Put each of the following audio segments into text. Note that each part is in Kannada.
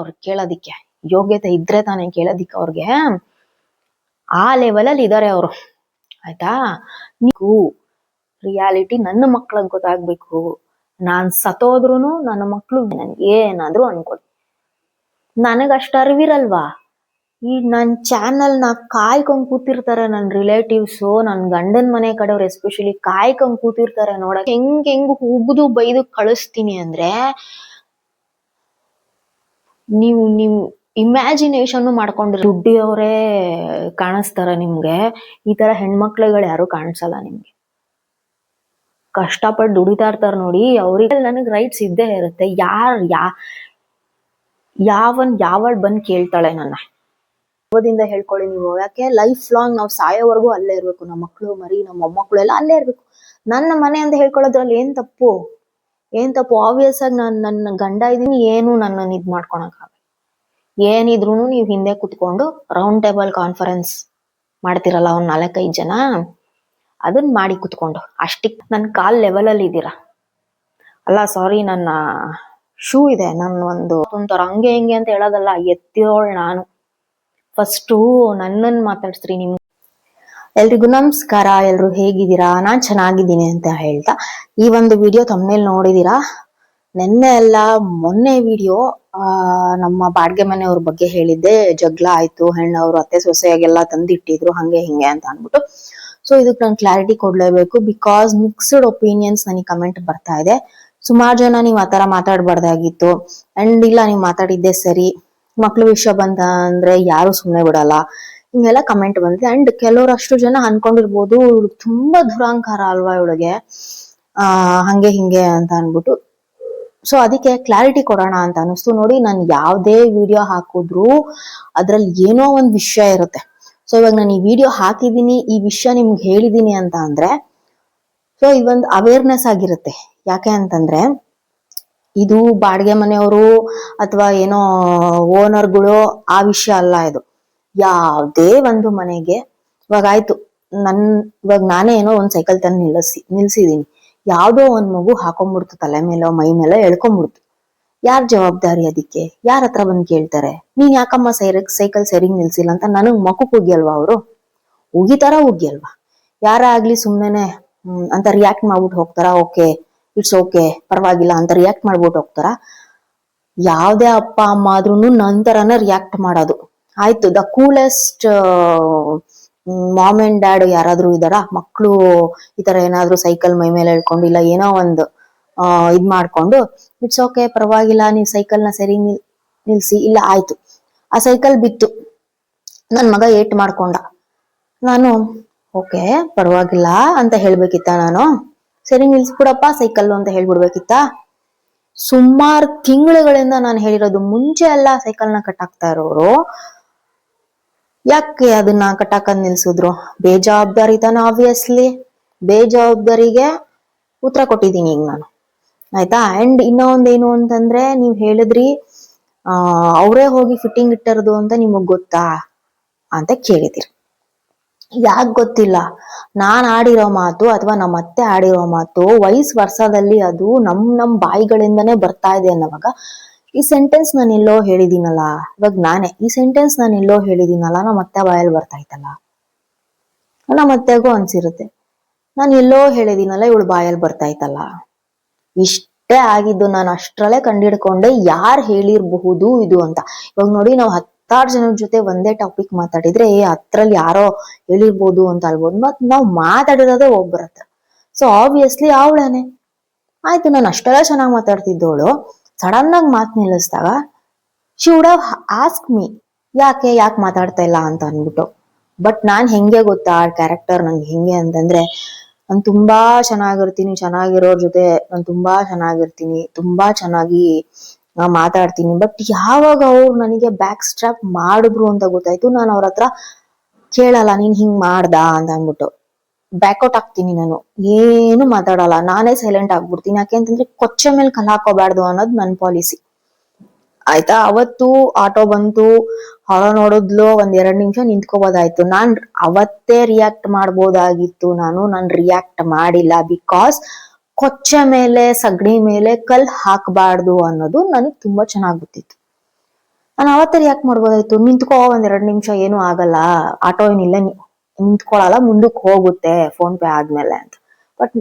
ಅವ್ರು ಕೇಳೋದಿಕ್ಕೆ. ಯೋಗ್ಯತೆ ಇದ್ರೆ ತಾನೇ ಕೇಳೋದಿಕ್ಕೆ ಅವ್ರಿಗೆ. ಆ ಲೆವೆಲಲ್ಲಿ ಇದಾರೆ ಅವರು. ಆಯ್ತಾ? ನೀವು ರಿಯಾಲಿಟಿ ನನ್ನ ಮಕ್ಳಿಗೆ ಗೊತ್ತಾಗ್ಬೇಕು. ನಾನ್ ಸತ್ತೋದ್ರು ನನ್ನ ಮಕ್ಳು ನನ್ಗೆ ಏನಾದ್ರೂ ಅನ್ಕೊಳ್ಳಿ ನನಗಷ್ಟು ಅರಿವಿರಲ್ವಾ? ಈ ನನ್ ಚಾನಲ್ನ ಕಾಯ್ಕೊಂಡ್ ಕೂತಿರ್ತಾರೆ ನನ್ನ ರಿಲೇಟಿವ್ಸ್ ನನ್ ಗಂಡನ್ ಮನೆ ಕಡೆಯವ್ರು ಎಸ್ಪೆಷಲಿ ಕಾಯ್ಕೊಂಡ್ ಕೂತಿರ್ತಾರೆ ನೋಡಕ್. ಹೆಂಗ್ ಹೆಂಗ್ ಹುಗ್ದು ಬೈದು ಕಳಿಸ್ತೀನಿ ಅಂದ್ರೆ ನೀವು ನೀವು ಇಮ್ಯಾಜಿನೇಷನ್ ಮಾಡ್ಕೊಂಡ್ರೆ. ದುಡ್ಡಿಯವರೇ ಕಾಣಿಸ್ತಾರ ನಿಮ್ಗೆ. ಈ ತರ ಹೆಣ್ಮಕ್ಳುಗಳು ಯಾರು ಕಾಣಿಸಲ್ಲ ನಿಮ್ಗೆ. ಕಷ್ಟಪಟ್ಟು ದುಡಿತಾ ಇರ್ತಾರೆ ನೋಡಿ, ಅವ್ರಿಗೆ ನನಗೆ ರೈಟ್ಸ್ ಇದ್ದೇ ಇರುತ್ತೆ. ಯಾರ್, ಯಾ, ಯಾವನ್, ಯಾವಳ್ ಬಂದ್ ಕೇಳ್ತಾಳೆ ನನ್ನ. ಅವದಿಂದ ಹೇಳ್ಕೊಳ್ಳಿ ನೀವು. ಯಾಕೆ? ಲೈಫ್ ಲಾಂಗ್ ನಾವು ಸಾಯೋವರೆಗೂ ಅಲ್ಲೇ ಇರ್ಬೇಕು. ನಮ್ಮ ಮಕ್ಕಳು ಮರಿ, ನಮ್ಮ ಮೊಮ್ಮಕ್ಕಳು ಎಲ್ಲ ಅಲ್ಲೇ ಇರ್ಬೇಕು. ನನ್ನ ಮನೆ ಅಂತ ಹೇಳ್ಕೊಳ್ಳೋದ್ರಲ್ಲಿ ಏನ್ ತಪ್ಪು? ಏನ್ ತಪ್ಪು? ಆಬ್ವಿಯಸ್ ಆಗಿ ನಾನು ನನ್ನ ಗಂಡ ಇದೀನಿ ಏನು ನನ್ನ ಇದ್ ಮಾಡ್ಕೊಳಕ್ ಆಗಲ್ಲ. ಏನಿದ್ರು ನೀವು ಹಿಂದೆ ಕುತ್ಕೊಂಡು ರೌಂಡ್ ಟೇಬಲ್ ಕಾನ್ಫರೆನ್ಸ್ ಮಾಡ್ತಿರಲ್ಲ ಒಂದ್ ನಾಲ್ಕೈದು ಜನ ಅದನ್ನ ಮಾಡಿ ಕುತ್ಕೊಂಡು. ಅಷ್ಟಿಕ್ ನನ್ ಕಾಲ್ ಲೆವೆಲ್ ಅಲ್ಲಿ ಇದ್ದೀರಾ ಅಲ್ಲ ಸಾರಿ ನನ್ನ ಶೂ ಇದೆ. ನನ್ನ ಒಂದು ಒಂಥರ ಹಂಗೆ ಹಿಂಗೆ ಅಂತ ಹೇಳೋದಲ್ಲ, ಎತ್ತಿರೋಳ್ ನಾನು. ಫಸ್ಟು ನನ್ನನ್ ಮಾತಾಡ್ಸ್ರಿ ನಿಮ್ ಎಲ್ರಿಗೂ ನಮಸ್ಕಾರ, ಎಲ್ರು ಹೇಗಿದ್ದೀರಾ? ನಾನ್ ಚೆನ್ನಾಗಿದ್ದೀನಿ ಅಂತ ಹೇಳ್ತಾ, ಈ ಒಂದು ವಿಡಿಯೋ ತಮ್ಮನೇಲಿ ನೋಡಿದೀರಾ ನಿನ್ನೆ ಎಲ್ಲ ಮೊನ್ನೆ ವಿಡಿಯೋ ಆ, ನಮ್ಮ ಬಾಡ್ಗೆ ಮನೆಯವ್ರ ಬಗ್ಗೆ ಹೇಳಿದ್ದೆ. ಜಗಳ ಆಯ್ತು ಹೆಣ್ಣವ್ರು ಅತ್ತೆ ಸೊಸೆಯಾಗೆಲ್ಲ ತಂದಿಟ್ಟಿದ್ರು, ಹಂಗೆ ಹಿಂಗೆ ಅಂತ ಅನ್ಬಿಟ್ಟು ಸೊ ಇದಕ್ಕೆ ನಾನು ಕ್ಲಾರಿಟಿ ಕೊಡ್ಲೇಬೇಕು. ಬಿಕಾಸ್ ಮಿಕ್ಸ್ಡ್ ಒಪಿನಿಯನ್ಸ್ ನನಗೆ ಕಮೆಂಟ್ ಬರ್ತಾ ಇದೆ. ಸುಮಾರು ಜನ ನೀವು ಆತರ ಮಾತಾಡ್ಬಾರ್ದಾಗಿತ್ತು. ಅಂಡ್ ಇಲ್ಲ, ನೀವು ಮಾತಾಡಿದ್ದೆ ಸರಿ. ಮಕ್ಳು ವಿಷಯ ಬಂತ ಅಂದ್ರೆ ಯಾರು ಸುಮ್ನೆ ಬಿಡಲ್ಲ. ಹಿಂಗೆಲ್ಲ ಕಮೆಂಟ್ ಬಂದಿದೆ. ಅಂಡ್ ಕೆಲವ್ರು ಅಷ್ಟು ಜನ ಅನ್ಕೊಂಡಿರ್ಬೋದು ಇವಳು ತುಂಬಾ ದುರಾಂಕಾರ ಅಲ್ವಾ ಇವಳಿಗೆ? ಆ, ಹಂಗೆ ಹಿಂಗೆ ಅಂತ ಅನ್ಬಿಟ್ಟು. ಸೊ ಅದಕ್ಕೆ ಕ್ಲಾರಿಟಿ ಕೊಡೋಣ ಅಂತ ಅನಿಸ್ತು ನೋಡಿ, ನಾನು ಯಾವ್ದೇ ವಿಡಿಯೋ ಹಾಕಿದ್ರು ಅದ್ರಲ್ಲಿ ಏನೋ ಒಂದ್ ವಿಷಯ ಇರುತ್ತೆ. ಸೊ ಇವಾಗ ನಾನು ಈ ವಿಡಿಯೋ ಹಾಕಿದೀನಿ ಈ ವಿಷಯ ನಿಮ್ಗೆ ಹೇಳಿದೀನಿ ಅಂತ ಅಂದ್ರೆ ಸೊ ಇದೊಂದು ಅವೇರ್ನೆಸ್ ಆಗಿರುತ್ತೆ. ಯಾಕೆ ಅಂತಂದ್ರೆ, ಇದು ಬಾಡಿಗೆ ಮನೆಯವರು ಅಥವಾ ಏನೋ ಓನರ್ಗಳು ಆ ವಿಷಯ ಅಲ್ಲ ಇದು. ಯಾವ್ದೇ ಒಂದು ಮನೆಗೆ ಇವಾಗ ಆಯ್ತು. ನನ್, ಇವಾಗ ನಾನೇ ಏನೋ ಒಂದ್ ಸೈಕಲ್ ತಂದು ನಿಲ್ಲಿಸಿ, ನಿಲ್ಸಿದೀನಿ. ಯಾವ್ದೋ ಒಂದ್ ಮಗು ಹಾಕೊಂಡ್ಬಿಡ್ತು ತಲೆ ಮೇಲೋ, ಮೈ ಮೇಲೋ ಎಳ್ಕೊಂಡ್ಬಿಡ್ತು ಯಾರ್ ಜವಾಬ್ದಾರಿ ಅದಕ್ಕೆ? ಯಾರ ಹತ್ರ ಬಂದ್ ಕೇಳ್ತಾರೆ? ನೀನ್ ಯಾಕಮ್ಮ ಸೈರ್ ಸೈಕಲ್ ಸರಿಗ್ ನಿಲ್ಸಿಲ್ಲ ಅಂತ ನನಗ್ ಮಕ್ಕಕ್ ಉಗ್ಯಲ್ವಾ ಅವರು? ಉಗಿತಾರ ಉಗ್ಯಲ್ವಾ? ಯಾರ ಆಗ್ಲಿ ಸುಮ್ನೆ ಅಂತ ರಿಯಾಕ್ಟ್ ಮಾಡ್ಬಿಟ್ಟು ಹೋಗ್ತಾರ? ಓಕೆ ಇಟ್ಸ್ ಓಕೆ ಪರವಾಗಿಲ್ಲ ಅಂತ ರಿಯಾಕ್ಟ್ ಮಾಡ್ಬಿಟ್ಟು ಹೋಗ್ತಾರ? ಯಾವ್ದೇ ಅಪ್ಪ, ಅಮ್ಮ ಆದ್ರೂನು ನಂತರನ ರಿಯಾಕ್ಟ್ ಮಾಡೋದು. ಆಯ್ತು the coolest mom and dad ಯಾರಾದ್ರೂ ಇದಾರ ಮಕ್ಳು ಈ ತರ ಏನಾದ್ರೂ ಸೈಕಲ್ ಮೈ ಮೇಲೆ ಹೇಳ್ಕೊಂಡು ಇಲ್ಲ, ಏನೋ ಒಂದು ಇದ್ ಮಾಡ್ಕೊಂಡು ಇಟ್ಸ್ ಓಕೆ ಪರವಾಗಿಲ್ಲ, ನೀವು ಸೈಕಲ್ನ ಸರಿ ನಿಲ್, ನಿಲ್ಸಿ. ಇಲ್ಲ, ಆಯ್ತು. ಆ ಸೈಕಲ್ ಬಿತ್ತು. ನನ್ ಮಗ ಏಟ್ ಮಾಡ್ಕೊಂಡ. ನಾನು ಓಕೆ ಪರವಾಗಿಲ್ಲ, ಅಂತ ಹೇಳ್ಬೇಕಿತ್ತ ನಾನು? ಸರಿ, ನಿಲ್ಸ್ಬಿಡಪ್ಪ ಸೈಕಲ್ ಅಂತ ಹೇಳ್ಬಿಡ್ಬೇಕಿತ್ತ? ಸುಮಾರು ತಿಂಗಳುಗಳಿಂದ ನಾನು ಹೇಳಿರೋದು, ಮುಂಚೆ ಎಲ್ಲ ಸೈಕಲ್ನ ಆಗ್ತಾ ಇರೋರು ಯಾಕೆ ಅದನ್ನ ಕಟಾಕ ನಿಲ್ಸಿದ್ರು? ಬೇಜವಾಬ್ದಾರಿತನ ಆಬ್ವಿಯಸ್ಲಿ ಬೇಜವಾಬ್ದಾರಿಗೆ ಉತ್ತರ ಕೊಟ್ಟಿದ್ದೀನಿ ಈಗ ನಾನು. ಆಯ್ತಾ? ಅಂಡ್ ಇನ್ನೂ ಒಂದೇನು ಅಂತಂದ್ರೆ, ನೀವ್ ಹೇಳಿದ್ರಿ, ಆ, ಅವರೇ ಹೋಗಿ ಫಿಟ್ಟಿಂಗ್ ಇಟ್ಟರದು ಅಂತ ನಿಮಗ್ ಗೊತ್ತಾ ಅಂತ ಕೇಳಿದಿರಿ ಯಾಕ್ ಗೊತ್ತಿಲ್ಲ? ನಾನ್ ಆಡಿರೋ ಮಾತು ಅಥವಾ ನಮ್ಮ ಅತ್ತೆ ಆಡಿರೋ ಮಾತು ವಯಸ್ ವರ್ಷದಲ್ಲಿ ಅದು ನಮ್ ನಮ್ ಬಾಯಿಗಳಿಂದನೇ ಬರ್ತಾ ಇದೆ ಅನ್ನೋವಾಗ ಈ ಸೆಂಟೆನ್ಸ್ ನಾನು ಎಲ್ಲೋ ಹೇಳಿದೀನಲ್ಲ, ಇವಾಗ ನಾನೇ, ಈ ಸೆಂಟೆನ್ಸ್ ನಾನು ಎಲ್ಲೋ ಹೇಳಿದೀನಲ್ಲ, ನಮ್ಮ ಅತ್ತೆ ಬಾಯಲ್ಲಿ ಬರ್ತಾ ಇತ್ತಲ್ಲ ನಮ್ಮ ಅತ್ತೆಗೂ ಅನ್ಸಿರುತ್ತೆ. ನಾನು ಎಲ್ಲೋ ಹೇಳಿದೀನಲ್ಲ, ಇವಳು ಬಾಯಲ್ಲಿ ಬರ್ತಾ ಇತ್ತಲ್ಲ ಇಷ್ಟೇ ಆಗಿದ್ದು ನಾನು ಅಷ್ಟರಲ್ಲೇ ಕಂಡಿಡ್ಕೊಂಡೆ ಯಾರು ಹೇಳಿರ್ಬಹುದು ಇದು ಅಂತ. ಇವಾಗ ನೋಡಿ, ನಾವು ಹತ್ತಾರು ಜನರ ಜೊತೆ ಒಂದೇ ಟಾಪಿಕ್ ಮಾತಾಡಿದ್ರೆ, ಏ ಹತ್ರಲ್ಲಿ ಯಾರೋ ಹೇಳಿರ್ಬೋದು ಅಂತ ಅಲ್ಬೋದು ಮತ್ ನಾವು ಮಾತಾಡಿರೋದೇ ಒಬ್ಬರ ಹತ್ರ. ಸೊ ಆಬ್ವಿಯಸ್ಲಿ ಅವಳೇನೆ. ಆಯ್ತು, ನಾನು ಅಷ್ಟೆಲ್ಲ ಚೆನ್ನಾಗಿ ಮಾತಾಡ್ತಿದ್ದವಳು. ಸಡನ್ ಆಗಿ ಮಾತು ನಿಲ್ಲಿಸಿದಾಗ ಶಿ ವುಡ್ ಆಸ್ಕ್ ಮೀ ಯಾಕೆ ಯಾಕೆ ಮಾತಾಡ್ತಾ ಇಲ್ಲ? ಅಂತ ಅಂದ್ಬಿಟ್ಟು. ಬಟ್ ನಾನ್ ಹೆಂಗೆ ಗೊತ್ತಾ, ಆ ಕ್ಯಾರೆಕ್ಟರ್ ನಂಗೆ ಹೆಂಗೆ ಅಂತಂದ್ರೆ, ನಾನು ತುಂಬಾ ಚೆನ್ನಾಗಿರ್ತೀನಿ, ಚೆನ್ನಾಗಿರೋರ್ ಜೊತೆ ನಾನು ತುಂಬಾ ಚೆನ್ನಾಗಿರ್ತೀನಿ, ತುಂಬಾ ಚೆನ್ನಾಗಿ ಮಾತಾಡ್ತೀನಿ. ಬಟ್ ಯಾವಾಗ ಅವ್ರು ನನಗೆ ಬ್ಯಾಕ್ ಸ್ಟ್ರಾಪ್ ಮಾಡಿದ್ರು ಅಂತ ಗೊತ್ತಾಯ್ತು, ನಾನು ಅವ್ರ ಹತ್ರ ಕೇಳಲ್ಲ, ನೀನ್ ಹಿಂಗ್ ಮಾಡ್ದ? ಅಂತ ಅನ್ಬಿಟ್ಟು ಬ್ಯಾಕ್ಔಟ್ ಆಗ್ತೀನಿ ನಾನು. ಏನು ಮಾತಾಡಲ್ಲ. ನಾನೇ ಸೈಲೆಂಟ್ ಆಗ್ಬಿಡ್ತೀನಿ. ಯಾಕೆ ಕೊಚ್ಚೆ ಮೇಲೆ ಕಲ್ ಹಾಕೋಬಾರ್ದು ಅನ್ನೋದು ನನ್ನ ಪಾಲಿಸಿ ಆಯ್ತಾ? ಅವತ್ತು ಆಟೋ ಬಂತು ಹೊರ ನೋಡಿದ್ಲು, ಒಂದ್ ಎರಡ್ ನಿಮಿಷ ನಿಂತ್ಕೋಬೋದಾಯ್ತು. ನಾನ್ ಅವತ್ತೇ ರಿಯಾಕ್ಟ್ ಮಾಡ್ಬೋದಾಗಿತ್ತು ನಾನು. ನಾನು ರಿಯಾಕ್ಟ್ ಮಾಡಿಲ್ಲ ಬಿಕಾಸ್ ಕೊಚ್ಚೆ ಮೇಲೆ, ಸಗಣಿ ಮೇಲೆ ಕಲ್ ಹಾಕಬಾರ್ದು ಅನ್ನೋದು ನನಗೆ ತುಂಬಾ ಚೆನ್ನಾಗ್ ಗೊತ್ತಿತ್ತು. ನಾನು ಅವತ್ತೇ ರಿಯಾಕ್ಟ್ ಮಾಡ್ಬೋದಾಯ್ತು. ನಿಂತ್ಕೋ, ಒಂದ್ ಎರಡ್ ನಿಮಿಷ ಏನು ಆಗಲ್ಲ. ಆಟೋ ಏನಿಲ್ಲ ನಿಂತ್ಕೊಳಲ್ಲ ಮುಂದಕ್ಕೆ ಹೋಗುತ್ತೆ ಫೋನ್ ಪೇ ಆದ್ಮೇಲೆ ಅಂತ. ಬಟ್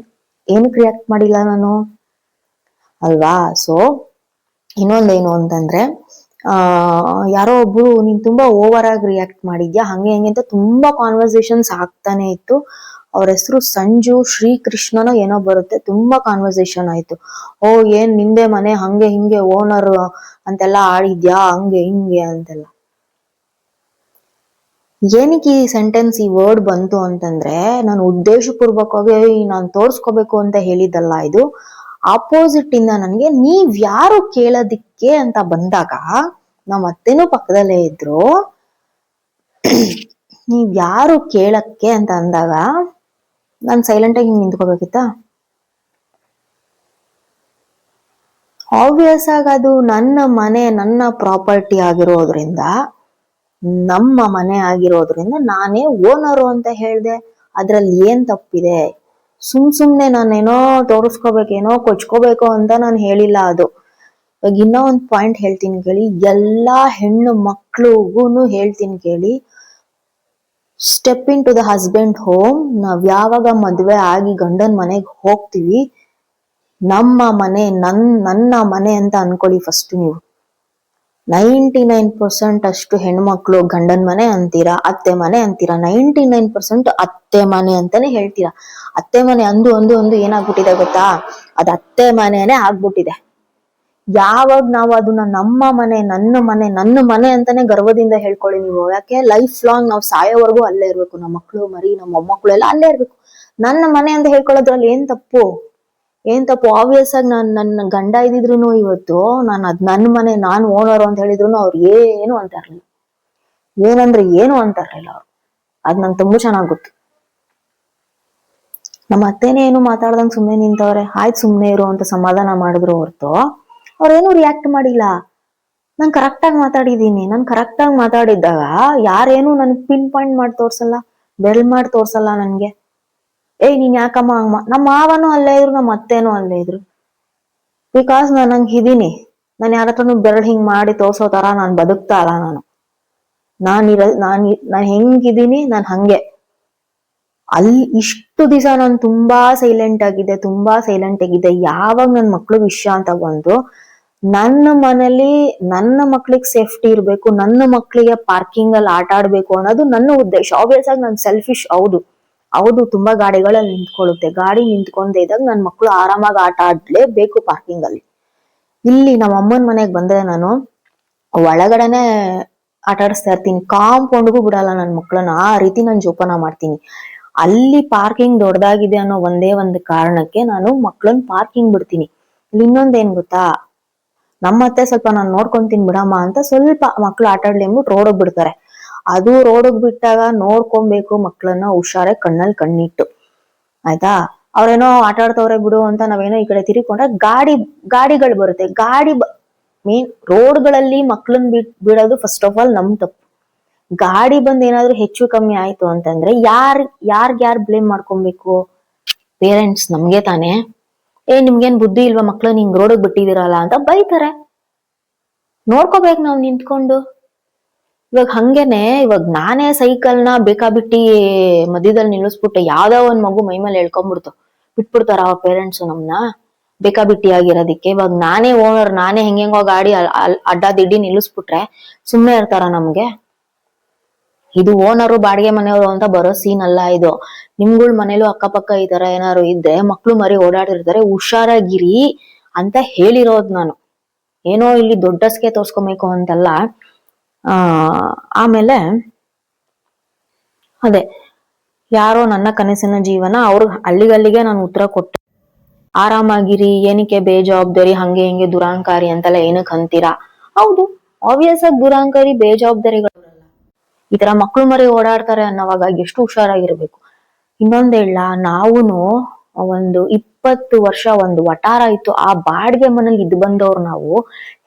ಏನು ರಿಯಾಕ್ಟ್ ಮಾಡಿಲ್ಲ ನಾನು? ಅಲ್ವಾ? ಸೊ ಇನ್ನೊಂದೇನು ಅಂತಂದ್ರೆ, ಆ, ಯಾರೋ ಒಬ್ರು ನೀನ್ ತುಂಬಾ ಓವರ್ ಆಗಿ ರಿಯಾಕ್ಟ್ ಮಾಡಿದ್ಯಾ? ಹಂಗೆ ಹಂಗೆ ಅಂತ ತುಂಬಾ ಕಾನ್ವರ್ಸೇಷನ್ಸ್ ಆಗ್ತಾನೆ ಇತ್ತು. ಅವ್ರ ಹೆಸರು ಸಂಜು, ಶ್ರೀಕೃಷ್ಣನೋ ಏನೋ ಬರುತ್ತೆ, ತುಂಬಾ ಕಾನ್ವರ್ಸೇಷನ್ ಆಯ್ತು. ಓ, ಏನ್ ನಿಂದೆ ಮನೆ ಹಂಗೆ ಹಿಂಗೆ ಓನರ್ ಅಂತೆಲ್ಲ ಆಡಿದ್ಯಾ? ಹಂಗೆ ಹಿಂಗೆ ಅಂತೆಲ್ಲ. ಏನಕ್ಕೆ ಈ ಸೆಂಟೆನ್ಸ್ ಈ ವರ್ಡ್ ಬಂತು ಅಂತಂದ್ರೆ ನಾನು ಉದ್ದೇಶಪೂರ್ವಕವಾಗಿ ನಾನು ತೋರ್ಸ್ಕೋಬೇಕು ಅಂತ ಹೇಳಿದ್ದಲ್ಲ ಇದು. ಆಪೋಸಿಟ್ ಇಂದ ನನಗೆ ನೀವ್ ಯಾರು ಕೇಳೋದಿಕ್ಕೆ ಅಂತ ಬಂದಾಗ ನಮ್ಮ ಅತ್ತೆನೂ ಪಕ್ಕದಲ್ಲೇ ಇದ್ರು. ನೀವ್ ಯಾರು ಕೇಳಕ್ಕೆ ಅಂತ ಅಂದಾಗ ನಾನು ಸೈಲೆಂಟ್ ಆಗಿ ನಿಂತ್ಕೋಬೇಕಿತ್ತ? ಆಬ್ವಿಯಸ್ ಆಗಿ ಅದು ನನ್ನ ಮನೆ, ನನ್ನ ಪ್ರಾಪರ್ಟಿ ಆಗಿರೋದ್ರಿಂದ ನಮ್ಮ ಮನೆ ಆಗಿರೋದ್ರಿಂದ ನಾನೇ ಓನರು ಅಂತ ಹೇಳ್ದೆ, ಅದ್ರಲ್ಲಿ ಏನ್ ತಪ್ಪಿದೆ? ಸುಮ್ ಸುಮ್ನೆ ನಾನೇನೋ ತೋರಿಸ್ಕೋಬೇಕೇನೋ ಕೊಚ್ಕೋಬೇಕು ಅಂತ ನಾನು ಹೇಳಿಲ್ಲ ಅದು. ಇವಾಗ ಇನ್ನೂ ಒಂದ್ ಪಾಯಿಂಟ್ ಹೇಳ್ತೀನಿ ಕೇಳಿ, ಎಲ್ಲಾ ಹೆಣ್ಣು ಮಕ್ಳಿಗೂನು ಹೇಳ್ತೀನಿ ಕೇಳಿ step into the husband home ನಾವ್ ಯಾವಾಗ ಮದ್ವೆ ಆಗಿ ಗಂಡನ್ ಮನೆಗೆ ಹೋಗ್ತೀವಿ, ನಮ್ಮ ಮನೆ ನನ್, ನನ್ನ ಮನೆ ಅಂತ ಅನ್ಕೊಳ್ಳಿ ಫಸ್ಟ್ ನೀವು. ನೈಂಟಿ ನೈನ್ ಪರ್ಸೆಂಟ್ ಅಷ್ಟು ಹೆಣ್ಮಕ್ಳು ಗಂಡನ್ ಮನೆ ಅಂತೀರಾ, ಅತ್ತೆ ಮನೆ ಅಂತೀರಾ? ನೈಂಟಿ ನೈನ್ ಪರ್ಸೆಂಟ್ ಅತ್ತೆ ಮನೆ ಅಂತಾನೆ ಹೇಳ್ತೀರಾ? ಅತ್ತೆ ಮನೆ ಅಂದು ಅಂದು ಅಂದು ಏನಾಗ್ಬಿಟ್ಟಿದೆ ಗೊತ್ತಾ? ಅದ್ ಅತ್ತೆ ಮನೆನೇ ಆಗ್ಬಿಟ್ಟಿದೆ. ಯಾವಾಗ ನಾವು ಅದನ್ನ ನಮ್ಮ ಮನೆ, ನನ್ನ ಮನೆ ನನ್ನ ಮನೆ ಅಂತಾನೆ ಗರ್ವದಿಂದ ಹೇಳ್ಕೊಳ್ಳಿ ನೀವು. ಯಾಕೆ? ಲೈಫ್ ಲಾಂಗ್ ನಾವು ಸಾಯೋವರೆಗೂ ಅಲ್ಲೇ ಇರ್ಬೇಕು. ನಮ್ಮ ಮಕ್ಕಳು ಮರಿ, ನಮ್ಮ ಮೊಮ್ಮಕ್ಕಳು ಎಲ್ಲ ಅಲ್ಲೇ ಇರ್ಬೇಕು. ನನ್ನ ಮನೆ ಅಂತ ಹೇಳ್ಕೊಳ್ಳೋದ್ರಲ್ಲಿ ಏನ್ ತಪ್ಪು? ಏನ್ ತಪ್ಪು? ಆಬ್ವಿಯಸ್ ಆಗಿ ನಾನ್ ನನ್ನ ಗಂಡ ಇದ್ದಿದ್ರು ಇವತ್ತು ನಾನು ಅದ್ ನನ್ನ ಮನೆ, ನಾನ್ ಓನರ್ ಅಂತ ಹೇಳಿದ್ರು ಅವ್ರು ಏನು ಅಂತ ಏನಂದ್ರೆ ಏನು ಅಂತ ಇರ್ಲಿಲ್ಲ ಅವ್ರು. ಅದ್ ನಂಗೆ ತುಂಬಾ ಚೆನ್ನಾಗ್ ಗೊತ್ತು. ನಮ್ಮ ಅತ್ತೆನೇ ಏನು ಮಾತಾಡ್ದಂಗ್ ಸುಮ್ನೆ ನಿಂತವ್ರೆ. ಆಯ್ತು ಸುಮ್ನೆ ಇರು ಅಂತ ಸಮಾಧಾನ ಮಾಡಿದ್ರು ಹೊರ್ತು. ಅವ್ರೇನು ರಿಯಾಕ್ಟ್ ಮಾಡಿಲ್ಲ. ನಾನ್ ಕರೆಕ್ಟ್ ಆಗಿ ಮಾತಾಡಿದೀನಿ ನಾನ್ ಕರೆಕ್ಟ್ ಆಗಿ ಮಾತಾಡಿದ್ದಾಗ ಯಾರೇನು ನನ್ ಪಿನ್ ಪಾಯಿಂಟ್ ಮಾಡಿ ತೋರ್ಸಲ್ಲ. ಬೆಲ್ ಮಾಡಿ ತೋರ್ಸಲ್ಲ ನನ್ಗೆ. ಏಯ್, ನೀನ್ ಯಾಕಮ್ಮ ಹಂಗ ನಮ್ಮ ಮಾವನು ಅಲ್ಲೇ ಇದ್ರು ನಮ್ಮ ಅತ್ತೇನು ಅಲ್ಲೇ ಇದ್ರು. ಬಿಕಾಸ್ ನಾನು ಹಂಗ್ ಇದೀನಿ. ನಾನು ಯಾರ ಹತ್ರನು ಬೆರಳು ಹಿಂಗ್ ಮಾಡಿ ತೋರ್ಸೋ ತರ ನಾನ್ ಬದುಕ್ತಾ ಇಲ್ಲ ನಾನು. ನಾನ್ ನಾನ್ ನಾನ್ ಹೆಂಗಿದೀನಿ ನಾನ್ ಹಂಗೆ. ಅಲ್ಲಿ ಇಷ್ಟು ದಿವಸ ನಾನು ತುಂಬಾ ಸೈಲೆಂಟ್ ಆಗಿದೆ, ತುಂಬಾ ಸೈಲೆಂಟ್ ಆಗಿದೆ. ಯಾವಾಗ ನನ್ ಮಕ್ಳು ವಿಷಯ ಅಂತ ಬಂದು ನನ್ನ ಮನೇಲಿ ನನ್ನ ಮಕ್ಳಿಗೆ ಸೇಫ್ಟಿ ಇರ್ಬೇಕು, ನನ್ನ ಮಕ್ಳಿಗೆ ಪಾರ್ಕಿಂಗ್ ಅಲ್ಲಿ ಆಟ ಆಡ್ಬೇಕು ಅನ್ನೋದು ನನ್ನ ಉದ್ದೇಶ. ಆಬ್ವಿಯಸ್ ಆಗಿ ನಾನು ಸೆಲ್ಫಿಶ್ ಹೌದು. ಹೌದು, ತುಂಬಾ ಗಾಡಿಗಳಲ್ಲಿ ನಿಂತ್ಕೊಳ್ಳುತ್ತೆ. ಗಾಡಿ ನಿಂತ್ಕೊಂಡೆ ಇದ್ದಾಗ ನನ್ ಮಕ್ಳು ಆರಾಮಾಗಿ ಆಟ ಆಡ್ಲೇಬೇಕು ಪಾರ್ಕಿಂಗ್ ಅಲ್ಲಿ ಇಲ್ಲಿ ನಮ್ಮ ಅಮ್ಮನ ಮನೆಗೆ ಬಂದ್ರೆ ನಾನು ಒಳಗಡೆನೆ ಆಟ ಆಡಿಸ್ತಾ ಇರ್ತೀನಿ. ಕಾಂಪೌಂಡ್ಗೂ ಬಿಡಲ್ಲ ನನ್ನ ಮಕ್ಕಳನ್ನ ಆ ರೀತಿ ನಾನು ಜೋಪಾನ ಮಾಡ್ತೀನಿ. ಅಲ್ಲಿ ಪಾರ್ಕಿಂಗ್ ದೊಡ್ಡದಾಗಿದೆ ಅನ್ನೋ ಒಂದೇ ಒಂದು ಕಾರಣಕ್ಕೆ ನಾನು ಮಕ್ಕಳನ್ನ ಪಾರ್ಕಿಂಗ್ ಬಿಡ್ತೀನಿ. ಇಲ್ಲಿ ಇನ್ನೊಂದೇನ್ ಗೊತ್ತಾ? ನಮ್ಮ ಅತ್ತೆ ಸ್ವಲ್ಪ ನಾನು ನೋಡ್ಕೊಂತೀನಿ ಬಿಡಮ್ಮ ಅಂತ ಸ್ವಲ್ಪ ಮಕ್ಳು ಆಟ ಆಡ್ಲಿ ಅಂದ್ಬಿಟ್ಟು ಬಿಡ್ತಾರೆ ಅದು ರೋಡ್ಗೆ ಬಿಟ್ಟಾಗ ನೋಡ್ಕೊಬೇಕು ಮಕ್ಳನ್ನ ಹುಷಾರೆ ಕಣ್ಣಲ್ಲಿ ಕಣ್ಣಿಟ್ಟು. ಆಯ್ತಾ? ಅವ್ರೇನೋ ಆಟ ಆಡ್ತವ್ರೆ ಬಿಡು ಅಂತ ನಾವೇನೋ ಈ ಕಡೆ ತಿರ್ಕೊಂಡ್ರೆ ಗಾಡಿ, ಗಾಡಿಗಳು ಬರುತ್ತೆ. ಗಾಡಿ ಮೀನ್ ರೋಡ್ಗಳಲ್ಲಿ ಮಕ್ಳನ್ ಬಿಟ್, ಬಿಡೋದು ಫಸ್ಟ್ ಆಫ್ ಆಲ್ ನಮ್ ತಪ್ಪು. ಗಾಡಿ ಬಂದ್ ಏನಾದ್ರೂ ಹೆಚ್ಚು ಕಮ್ಮಿ ಆಯ್ತು ಅಂತಂದ್ರೆ ಯಾರ್, ಯಾರ್ಗ್ ಯಾರ್ ಬ್ಲೇಮ್ ಮಾಡ್ಕೊಬೇಕು? ಪೇರೆಂಟ್ಸ್ ನಮ್ಗೆ ತಾನೇ. ಏ, ನಿಮ್ಗೇನ್ ಬುದ್ಧಿ ಇಲ್ವಾ ಮಕ್ಳನ್ನ ಹಿಂಗ್ ರೋಡ್ಗೆ ಬಿಟ್ಟಿದಿರಲ್ಲ ಅಂತ ಬೈತಾರೆ. ನೋಡ್ಕೋಬೇಕು ನಾವ್ ನಿಂತ್ಕೊಂಡು. ಇವಾಗ ಹಂಗೇನೆ, ಇವಾಗ ನಾನೇ ಸೈಕಲ್ನ ಬೇಕಾಬಿಟ್ಟಿ ಮಧ್ಯದಲ್ಲಿ ನಿಲ್ಲಿಸ್ಬಿಟ್ಟು ಯಾವ್ದೋ ಒಂದ್ ಮಗು ಮೈ ಮೇಲೆ ಹೇಳ್ಕೊಂಡ್ಬಿಡ್ತು ಬಿಟ್ಬಿಡ್ತಾರ ಅವ್ರ ಪೇರೆಂಟ್ಸ್ ನಮ್ನ. ಬೇಕಾಬಿಟ್ಟಿ ಆಗಿರೋದಿಕ್ಕೆ. ಇವಾಗ ನಾನೇ ಓನರ್ ನಾನೇ ಹೆಂಗೆಂಗೋ ಗಾಡಿ ಅಡ್ಡಾದಿಡ್ಡಿ ನಿಲ್ಲಿಸ್ಬಿಟ್ರೆ ಸುಮ್ಮನೆ ಇರ್ತಾರ ನಮ್ಗೆ. ಇದು ಓನರು ಬಾಡಿಗೆ ಮನೆಯವರು ಅಂತ ಬರೋ ಸೀನ್ ಅಲ್ಲ ಇದು. ನಿಮ್ಗಳ್ ಮನೇಲೂ ಅಕ್ಕಪಕ್ಕ ಈ ತರ ಏನಾರು ಇದ್ರೆ ಮಕ್ಳು ಮರಿ ಓಡಾಡಿರ್ತಾರೆ ಹುಷಾರಾಗಿರಿ ಅಂತ ಹೇಳಿರೋದ್ ನಾನು. ಏನೋ ಇಲ್ಲಿ ದೊಡ್ಡಸ್ಗೆ ತೋರ್ಸ್ಕೊಬೇಕು ಅಂತಲ್ಲ. ಆಮೇಲೆ ಅದೇ, ಯಾರೋ ನನ್ನ ಕನಸಿನ ಜೀವನ ಅವ್ರ ಅಲ್ಲಿಗಲ್ಲಿಗೆ ನಾನು ಉತ್ತರ ಕೊಟ್ಟೆ, ಆರಾಮಾಗಿರಿ, ಏನಕ್ಕೆ ಬೇಜವಾಬ್ದಾರಿ, ಹಂಗೆ ಹಿಂಗೆ ದುರಾಂಕಾರಿ ಅಂತೆಲ್ಲ ಏನಕ್ಕೆ ಅಂತೀರಾ? ಹೌದು ಆಬ್ವಿಯಸ್ ಆಗಿ ದುರಾಂಕಾರಿ, ಬೇಜವಾಬ್ದಾರಿಗಳು ಈ ತರ ಮಕ್ಕಳು ಮರಿ ಓಡಾಡ್ತಾರೆ ಅನ್ನೋವಾಗ ಎಷ್ಟು ಹುಷಾರಾಗಿರ್ಬೇಕು. ಇನ್ನೊಂದೇಳ ನಾವು ಒಂದು ಇಪ್ಪತ್ತು ವರ್ಷ ಒಂದು ವಟಾರ ಇತ್ತು. ಆ ಬಾಡಿಗೆ ಮನೇಲಿ ಇದ್ ಬಂದವ್ರು ನಾವು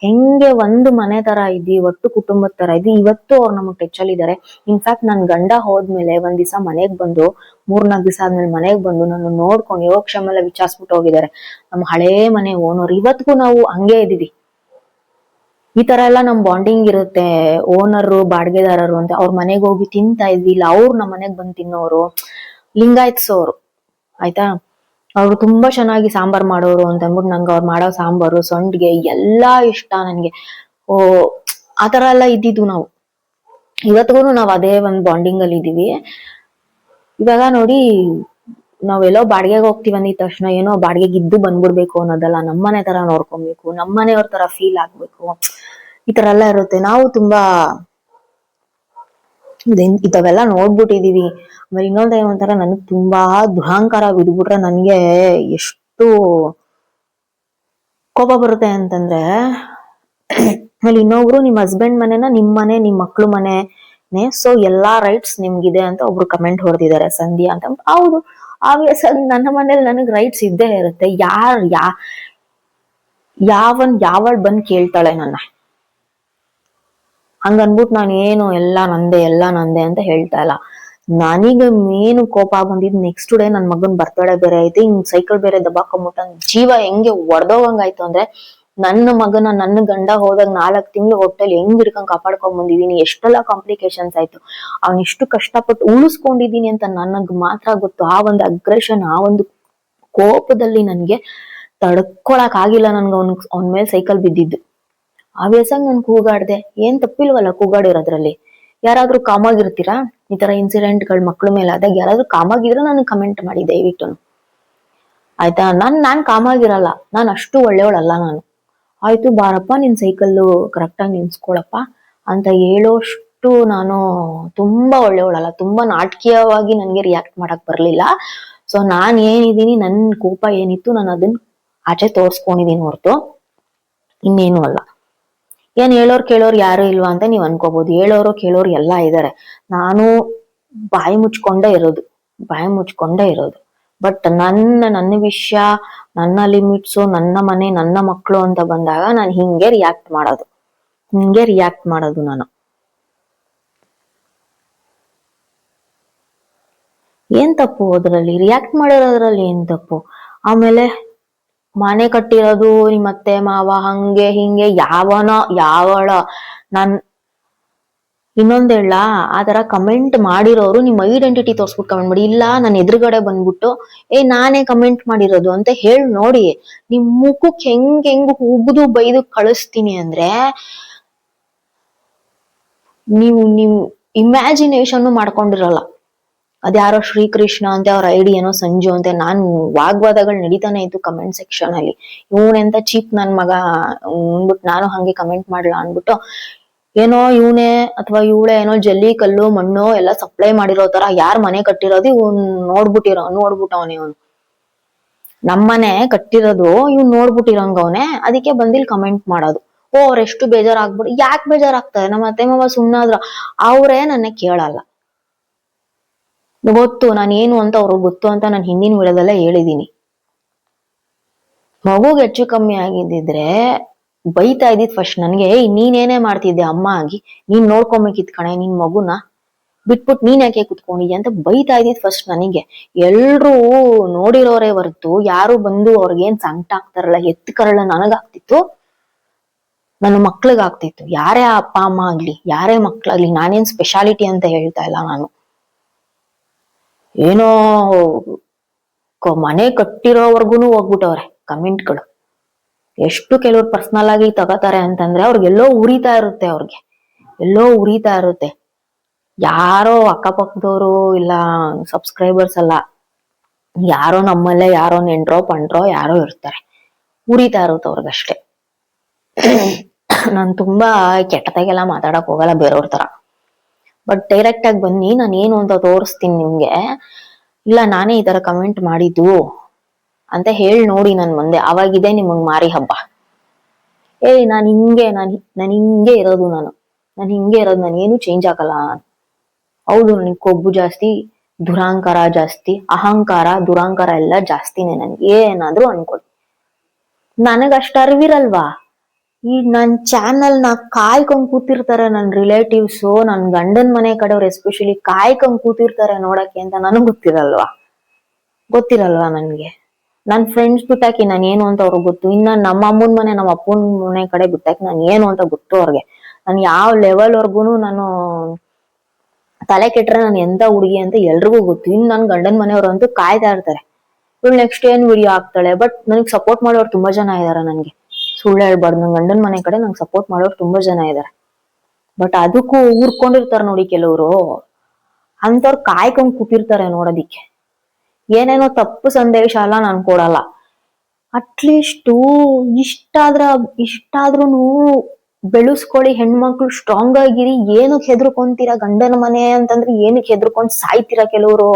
ಹೆಂಗೆ ಒಂದು ಮನೆ ತರ ಇದ್ವಿ, ಒಟ್ಟು ಕುಟುಂಬದ ತರ ಇದ್ವಿ. ಇವತ್ತು ಅವ್ರು ನಮಗ್ ಟಚ್ ಅಲ್ಲಿ ಇದಾರೆ. ಇನ್ಫ್ಯಾಕ್ಟ್ ನನ್ ಗಂಡ ಹೋದ್ಮೇಲೆ ಒಂದ್ ದಿವಸ ಮನೆಗ್ ಬಂದು ಮೂರ್ನಾಲ್ಕು ದಿವಸ ಆದ್ಮೇಲೆ ಮನೆಗ್ ಬಂದು ನನ್ನ ನೋಡ್ಕೊಂಡು ಯೋಗಕ್ಷೇಮ ಎಲ್ಲ ವಿಚಾರಿಸ್ಬಿಟ್ಟು ಹೋಗಿದ್ದಾರೆ. ನಮ್ಮ ಹಳೇ ಮನೆ ಓನರ್. ಇವತ್ತಿಗೂ ನಾವು ಹಂಗೆ ಇದೀವಿ ಈ ತರ ಎಲ್ಲ ನಮ್ ಬಾಂಡಿಂಗ್ ಇರುತ್ತೆ. ಓನರು, ಬಾಡಿಗೆದಾರರು ಅಂತ. ಅವ್ರ ಮನೆಗೆ ಹೋಗಿ ತಿಂತಾ ಇದ್ವಿ. ಇಲ್ಲ, ಅವ್ರು ನಮ್ಮ ಮನೆಗ್ ಬಂದು ತಿನ್ನೋರು. ಲಿಂಗಾಯತ್ಸೋರು ಆಯ್ತಾ? ಅವ್ರು ತುಂಬಾ ಚೆನ್ನಾಗಿ ಸಾಂಬಾರ್ ಮಾಡೋರು ಅಂತ ಅಂದ್ಬಿಟ್ಟು ನಂಗೆ ಅವ್ರು ಮಾಡೋ ಸಾಂಬಾರು ಸಂಡ್ಗೆ ಎಲ್ಲಾ ಇಷ್ಟ ನನ್ಗೆ ಓ ಆತರ ಎಲ್ಲ ಇದ್ದಿದ್ದು ನಾವು ಇವತ್ತಿಗೂ ನಾವ್ ಅದೇ ಒಂದ್ ಬಾಂಡಿಂಗ್ ಅಲ್ಲಿ ಇದೀವಿ ಇವಾಗ ನೋಡಿ ನಾವೆಲ್ಲೋ ಬಾಡಿಗೆಗೆ ಹೋಗ್ತೀವಿ ಅಂದಿದ ತಕ್ಷಣ ಏನೋ ಬಾಡಿಗೆಗೆ ಇದ್ದು ಬಂದ್ಬಿಡ್ಬೇಕು ಅನ್ನೋದಲ್ಲ ನಮ್ಮನೆ ತರ ನೋಡ್ಕೊಬೇಕು ನಮ್ಮನೆಯವ್ರ ತರ ಫೀಲ್ ಆಗ್ಬೇಕು ಈ ತರ ಎಲ್ಲ ಇರುತ್ತೆ ನಾವು ತುಂಬಾ ಇದವೆಲ್ಲ ನೋಡ್ಬಿಟ್ಟಿದೀವಿ ಆಮೇಲೆ ಇನ್ನೊಂದು ಏನು ಅಂತಾರೆ ನನಗೆ ತುಂಬಾ ದುರಹಂಕಾರ ಬಿದ್ಬಿಟ್ರೆ ನನಗೆ ಎಷ್ಟು ಕೋಪ ಬರುತ್ತೆ ಅಂತಂದ್ರೆ, ಆಮೇಲೆ ಇನ್ನೊಬ್ರು ನಿಮ್ಮ ಹಸ್ಬೆಂಡ್ ಮನೆನ ನಿಮ್ಮ ಮನೆ ನಿಮ್ಮ ಮಕ್ಳು ಮನೆನೇ ಸೊ ಎಲ್ಲಾ ರೈಟ್ಸ್ ನಿಮ್ಗಿದೆ ಅಂತ ಒಬ್ರು ಕಮೆಂಟ್ ಹೊಡೆದಿದ್ದಾರೆ ಸಂಧ್ಯಾ ಅಂತ ಹೌದು. ಆಬ್ವಿಯಸ್ ಆಗಿ ನನ್ನ ಮನೇಲಿ ನನಗೆ ರೈಟ್ಸ್ ಇದ್ದೇ ಇರುತ್ತೆ. ಯಾರ್, ಯಾ, ಯಾವನ್, ಯಾವಳ್ ಬಂದ್ ಕೇಳ್ತಾಳೆ ನನ್ನ. ಹಂಗನ್ಬಿಟ್ಟು ನಾನು ಏನು ಎಲ್ಲ ನಂದೆ ಎಲ್ಲ ನಂದೆ ಅಂತ ಹೇಳ್ತಾ ಇಲ್ಲ. ನನಗೆ ಮೇನ್ ಕೋಪ ಬಂದಿದ್ ನೆಕ್ಸ್ಟ್ ಡೇ ನನ್ ಮಗನ್ ಬರ್ತಡೇ ಬೇರೆ ಐತೆ, ಹಿಂಗ್ ಸೈಕಲ್ ಬೇರೆ ದಬ್ಬಾಕೊಂಬಿಟ್ಟ ಜೀವ ಹೆಂಗೆ ಒಡ್ದೋಗಂಗಾಯ್ತು ಅಂದ್ರೆ ನನ್ನ ಮಗನ, ನನ್ನ ಗಂಡ ಹೋದಾಗ ನಾಲ್ಕ್ ತಿಂಗಳು ಹೊಟ್ಟೆಲ್ ಹೆಂಗ್ ಹಿಡ್ಕೊಂಡ್ ಕಾಪಾಡ್ಕೊಂಡ್ ಬಂದಿದೀನಿ, ಎಷ್ಟೆಲ್ಲ ಕಾಂಪ್ಲಿಕೇಶನ್ಸ್ ಆಯ್ತು. ಅವ್ನ ಇಷ್ಟು ಕಷ್ಟಪಟ್ಟು ಉಳಿಸ್ಕೊಂಡಿದೀನಿ ಅಂತ ನನಗ್ ಮಾತ್ರ ಗೊತ್ತು. ಆ ಒಂದು ಅಗ್ರೆಷನ್ ಆ ಒಂದು ಕೋಪದಲ್ಲಿ ನನ್ಗೆ ತಡ್ಕೊಳಕ್ ಆಗಿಲ್ಲ ನನ್ಗೆ ಅವ್ನ್, ಅವ್ನ ಮೇಲೆ ಸೈಕಲ್ ಬಿದ್ದಿದ್ದು. ಆ ವ್ಯಸಂಗ್ ನಾನು ಕೂಗಾಡ್ದೆ. ಏನ್ ತಪ್ಪಿಲ್ವಲ್ಲ ಕೂಗಾಡಿರೋದ್ರಲ್ಲಿ? ಯಾರಾದ್ರೂ ಕಾಮಾಗಿರ್ತೀರಾ ಈ ತರ ಇನ್ಸಿಡೆಂಟ್ಗಳು ಮಕ್ಳ ಮೇಲೆ ಆದಾಗ ಯಾರಾದ್ರೂ ಕಾಮಾಗಿದ್ರೆ ನಾನು ಕಮೆಂಟ್ ಮಾಡಿ, ದಯವಿಟ್ಟು. ಆಯ್ತಾ? ನಾನು, ನಾನ್ ಕಾಮಾಗಿರಲ್ಲ ನಾನು ಅಷ್ಟು ಒಳ್ಳೆಯವಳಲ್ಲ ನಾನು. ಆಯ್ತು, ಬಾರಪ್ಪ, ನಿನ್ ಸೈಕಲ್ಲು ಕರೆಕ್ಟಾಗಿ ನಿಲ್ಸ್ಕೊಳಪ್ಪ ಅಂತ ಹೇಳೋಷ್ಟು ನಾನು ತುಂಬಾ ಒಳ್ಳೆಯವಳಲ್ಲ. ತುಂಬಾ ನಾಟಕೀಯವಾಗಿ ನನ್ಗೆ ರಿಯಾಕ್ಟ್ ಮಾಡಕ್ ಬರ್ಲಿಲ್ಲ. ಸೊ ನಾನ್ ಏನಿದೀನಿ ನನ್ನ ಕೋಪ ಏನಿತ್ತು, ನಾನು ಅದನ್ನ ಆಚೆ ತೋರ್ಸ್ಕೊಂಡಿದೀನಿ ಹೊರತು. ಇನ್ನೇನು ಅಲ್ಲ. ಏನ್ ಹೇಳೋರ್ ಕೇಳೋರ್ ಯಾರು ಇಲ್ವಾ ಅಂತ ನೀವ್ ಅನ್ಕೋಬಹುದು ಹೇಳೋರು ಕೇಳೋರು ಎಲ್ಲಾ ಇದಾರೆ. ನಾನು ಬಾಯಿ ಮುಚ್ಕೊಂಡೇ ಇರೋದು. ಬಾಯಿ ಮುಚ್ಕೊಂಡೇ ಇರೋದು. ಬಟ್ ನನ್ನ ನನ್ನ ವಿಷಯ, ನನ್ನ ಲಿಮಿಟ್ಸು, ನನ್ನ ಮನೆ, ನನ್ನ ಮಕ್ಕಳು ಅಂತ ಬಂದಾಗ ನಾನು ಹಿಂಗೆ ರಿಯಾಕ್ಟ್ ಮಾಡೋದು. ಹಿಂಗೆ ರಿಯಾಕ್ಟ್ ಮಾಡೋದು ನಾನು. ಏನ್ ತಪ್ಪು ಅದ್ರಲ್ಲಿ? ರಿಯಾಕ್ಟ್ ಮಾಡಿರೋದ್ರಲ್ಲಿ ಏನ್ ತಪ್ಪು? ಆಮೇಲೆ ಮನೆ ಕಟ್ಟಿರೋದು ನಿಮ್ಮತ್ತೆ ಮಾವ ಹಂಗೆ ಹಿಂಗೆ ಯಾವನ, ಯಾವಳ. ನನ್ ಇನ್ನೊಂದ್ ಹೇಳ, ಆ ತರ ಕಮೆಂಟ್ ಮಾಡಿರೋರು ನಿಮ್ಮ ಐಡೆಂಟಿಟಿ ತೋರ್ಸ್ಬಿಟ್ಟು ಕಮೆಂಟ್ ಮಾಡಿ. ಇಲ್ಲ ನನ್ನ ಎದುರುಗಡೆ ಬಂದ್ಬಿಟ್ಟು, ಏ, ನಾನೇ ಕಮೆಂಟ್ ಮಾಡಿರೋದು ಅಂತ ಹೇಳ್ ನೋಡಿ. ನಿಮ್ ಮುಖಕ್ಕೆ ಹೆಂಗ್ ಹೆಂಗ್ ಉಗ್ದು ಬೈದು ಕಳಿಸ್ತೀನಿ ಅಂದ್ರೆ, ನೀವು ನೀವು ಇಮ್ಯಾಜಿನೇಷನ್ ಮಾಡ್ಕೊಂಡಿರಲ್ಲ. ಅದ್ಯಾರೋ ಶ್ರೀಕೃಷ್ಣ ಅಂತ ಅವ್ರ ಐಡಿ ಏನೋ ಸಂಜು ಅಂತ ನಾನ್ ವಾಗ್ವಾದಗಳು ನಡೀತಾನೆ ಇತ್ತು ಕಮೆಂಟ್ ಸೆಕ್ಷನ್ ಅಲ್ಲಿ. ಇವನೆಂತ ಚೀಪ್ ನನ್ ಮಗ ಅಂದ್ಬಿಟ್ಟು ನಾನು ಹಂಗೆ ಕಮೆಂಟ್ ಮಾಡ್ಲಾ ಅನ್ಬಿಟ್ಟು ಏನೋ ಇವನೇ ಅಥವಾ ಇವಳೆ ಏನೋ ಜಲ್ಲಿ, ಕಲ್ಲು, ಮಣ್ಣು ಎಲ್ಲ ಸಪ್ಲೈ ಮಾಡಿರೋ ತರ ಯಾರ್ ಮನೆ ಕಟ್ಟಿರೋದು ಇವ್ನ್ ನೋಡ್ಬಿಟ್ಟಿರೋ, ನೋಡ್ಬಿಟ್ಟವನೆ ಇವನು. ನಮ್ಮನೆ ಕಟ್ಟಿರೋದು ಇವ್ನ್ ನೋಡ್ಬಿಟ್ಟಿರಂಗ ಅವನೇ, ಅದಕ್ಕೆ ಬಂದಿಲ್ ಕಮೆಂಟ್ ಮಾಡೋದು. ಓ ಅವ್ರೆಷ್ಟು ಬೇಜಾರಾಗ್ಬಿಡು, ಯಾಕೆ ಬೇಜಾರಾಗ್ತಾರೆ? ನಮ್ಮ ಅತ್ತೆ ಮಾವ ಸುಮ್ಮನಾದ್ರ ಅವ್ರೇ ನನ್ನ ಕೇಳಲ್ಲ. ಗೊತ್ತು, ನಾನು ಏನು ಅಂತ ಅವ್ರಿಗೆ ಗೊತ್ತು ಅಂತ ನಾನು ಹಿಂದಿನ ವಿಡಿಯೋದಲ್ಲೇ ಹೇಳಿದೀನಿ ಮಗುಗೆ ಹೆಚ್ಚು ಕಮ್ಮಿ ಆಗಿದ್ದಿದ್ರೆ ಬೈತಾ ಇದ್ದಿದ್ ಫಸ್ಟ್ ನನ್ಗೆ ನೀನೇನೇ ಮಾಡ್ತಿದ್ದೆ ಅಮ್ಮ ಆಗಿ, ನೀನ್ ನೋಡ್ಕೊಬೇಕಿತ್ ಕಣೆ, ನಿನ್ ಮಗುನ ಬಿಟ್ಬಿಟ್ ನೀನ್ ಯಾಕೆ ಕುತ್ಕೊಂಡಿದ್ಯಾ? ಅಂತ ಬೈತಾ ಇದ್ದಿದ್ ಫಸ್ಟ್ ನನಗೆ. ಎಲ್ರೂ ನೋಡಿರೋರೇ ಹೊರತು, ಯಾರು ಬಂದು ಅವ್ರಿಗೇನ್ ಸಂಕಟ ಆಗ್ತಾರಲ್ಲ, ಎತ್ತು ಕರಳ ನನಗಾಗ್ತಿತ್ತು, ನನ್ನ ಮಕ್ಳಿಗಾಗ್ತಿತ್ತು. ಯಾರೇ ಅಪ್ಪ, ಅಮ್ಮ ಆಗ್ಲಿ, ಯಾರೇ ಮಕ್ಳಾಗ್ಲಿ, ನಾನೇನ್ ಸ್ಪೆಷಾಲಿಟಿ ಅಂತ ಹೇಳ್ತಾ ಇಲ್ಲ ನಾನು. ಏನೋ ಮನೆ ಕಟ್ಟಿರೋವರ್ಗುನು ಹೋಗ್ಬಿಟ್ಟವ್ರೆ ಕಮೆಂಟ್ಗಳು ಎಷ್ಟು ಕೆಲವ್ರು ಪರ್ಸನಲ್ ಆಗಿ ತಗೋತಾರೆ ಅಂತಂದ್ರೆ ಅವ್ರಿಗೆಲ್ಲೋ ಉರಿತಾ ಇರುತ್ತೆ ಅವ್ರಿಗೆ. ಎಲ್ಲೋ ಉರಿತಾ ಇರುತ್ತೆ. ಯಾರೋ ಅಕ್ಕಪಕ್ಕದವರು ಇಲ್ಲ ಸಬ್ಸ್ಕ್ರೈಬರ್ಸ್ ಅಲ್ಲ, ಯಾರೋ ನಮ್ಮಲ್ಲೇ, ಯಾರೋ ನೆಂಟ್ರೋ, ಪಂಟ್ರೋ, ಯಾರೋ ಇರ್ತಾರೆ. ಉರಿತಾ ಇರುತ್ತೆ ಅವ್ರಿಗಷ್ಟೇ. ನಾನು ತುಂಬಾ ಕೆಟ್ಟದಾಗೆಲ್ಲ ಮಾತಾಡಕ್ ಹೋಗಲ್ಲ ಬೇರೆಯವ್ರ ತರ. ಬಟ್ ಡೈರೆಕ್ಟ್ ಆಗಿ ಬನ್ನಿ, ನಾನು ಏನು ಅಂತ ತೋರಿಸ್ತೀನಿ ನಿಮ್ಗೆ. ಇಲ್ಲ, ನಾನೇ ಈ ತರ ಕಮೆಂಟ್ ಮಾಡಿದ್ದು ಅಂತ ಹೇಳಿ ನೋಡಿ ನನ್ ಮುಂದೆ. ಅವಾಗಿದೆ ನಿಮಗ್ ಮಾರಿ ಹಬ್ಬ. ಏಯ್ ನಾನು ಹಿಂಗೆ, ನಾನು ನಾನು ಹಿಂಗೆ ಇರೋದು ನಾನು. ನಾನು ಹಿಂಗೆ ಇರೋದು, ನಾನು ಏನು ಚೇಂಜ್ ಆಗಲ್ಲ ಹೌದು, ನನಗೆ ಕೊಬ್ಬು ಜಾಸ್ತಿ, ದುರಾಂಕಾರ ಜಾಸ್ತಿ, ಅಹಂಕಾರ, ದುರಾಂಕಾರ ಎಲ್ಲ ಜಾಸ್ತಿನೇ ನನ್ಗೆ. ಏನಾದ್ರೂ ಅನ್ಕೊಳ್ಳಿ ನನಗಷ್ಟು ಅರಿವಿರಲ್ವಾ? ಈ ನನ್ ಚಾನಲ್ನ ಕಾಯ್ಕೊಂಡ್ ಕೂತಿರ್ತಾರೆ ನನ್ನ ರಿಲೇಟಿವ್ಸ್ ನನ್ನ ಗಂಡನ ಮನೆ ಕಡೆಯವ್ರು ಎಸ್ಪೆಷಲಿ ಕಾಯ್ಕೊಂಡ್ ಕೂತಿರ್ತಾರೆ ನೋಡಕ್ಕೆ ಅಂತ ನನಗೆ ಗೊತ್ತಿರಲ್ವಾ? ಗೊತ್ತಿರಲ್ವಾ ನನಗೆ? ನನ್ನ ಫ್ರೆಂಡ್ಸ್ ಬಿಟ್ಟಾಕಿ ನಾನು ಏನು ಅಂತ ಅವ್ರಿಗೆ ಗೊತ್ತು. ಇನ್ನ ನಮ್ಮ ಅಮ್ಮನ ಮನೆ, ನಮ್ಮ ಅಪ್ಪನ ಮನೆ ಕಡೆ ಬಿಟ್ಟಾಕಿ ನಾನು ಏನು ಅಂತ ಗೊತ್ತು ಅವ್ರಿಗೆ. ನಾನು ಯಾವ ಲೆವೆಲ್ ವರ್ಗುನು ನಾನು ತಲೆ ಕೆಟ್ಟರೆ ನಾನು ಎಂತ ಹುಡುಗಿ ಅಂತ ಎಲ್ರಿಗೂ ಗೊತ್ತು. ಇನ್ನು ನನ್ನ ಗಂಡನ ಮನೆಯವರು ಅಂತೂ ಕಾಯ್ತಾ ಇರ್ತಾರೆ. ಇವಳು ನೆಕ್ಸ್ಟ್ ಏನ್ ವಿಡಿಯೋ ಹಾಕ್ತಾಳೆ? ಬಟ್ ನನಗೆ ಸಪೋರ್ಟ್ ಮಾಡೋರು ತುಂಬಾ ಜನ ಇದಾರೆ ನನ್ಗೆ. ಸುಳ್ಳು ಹೇಳ್ಬಾರ್ದು. ನನ್ ಗಂಡನ ಮನೆ ಕಡೆ ನಂಗೆ ಸಪೋರ್ಟ್ ಮಾಡೋರು ತುಂಬಾ ಜನ ಇದಾರೆ. ಬಟ್ ಅದಕ್ಕೂ ಊರ್ಕೊಂಡಿರ್ತಾರೆ ನೋಡಿ ಕೆಲವರು. ಅಂಥವ್ರು ಕಾಯ್ಕೊಂಡ್ ಕೂತಿರ್ತಾರೆ ನೋಡೋದಿಕ್ಕೆ. ಏನೇನೋ ತಪ್ಪು ಸಂದೇಶ ಅಲ್ಲ ನಾನು ಕೊಡಲ್ಲ. ಅಟ್ಲೀಸ್ಟ್ ಇಷ್ಟಾದ್ರ ಇಷ್ಟಾದ್ರೂ ಬೆಳೆಸ್ಕೊಳ್ಳಿ, ಹೆಣ್ಮಕ್ಳು ಸ್ಟ್ರಾಂಗ್ ಆಗಿರಿ, ಏನಕ್ಕೆ ಹೆದರ್ಕೊಂತೀರಾ ಗಂಡನ ಮನೆ ಅಂತಂದ್ರೆ ಏನಕ್ಕೆ ಹೆದರ್ಕೊಂಡ್ ಸಾಯ್ತೀರಾ ಕೆಲವರು?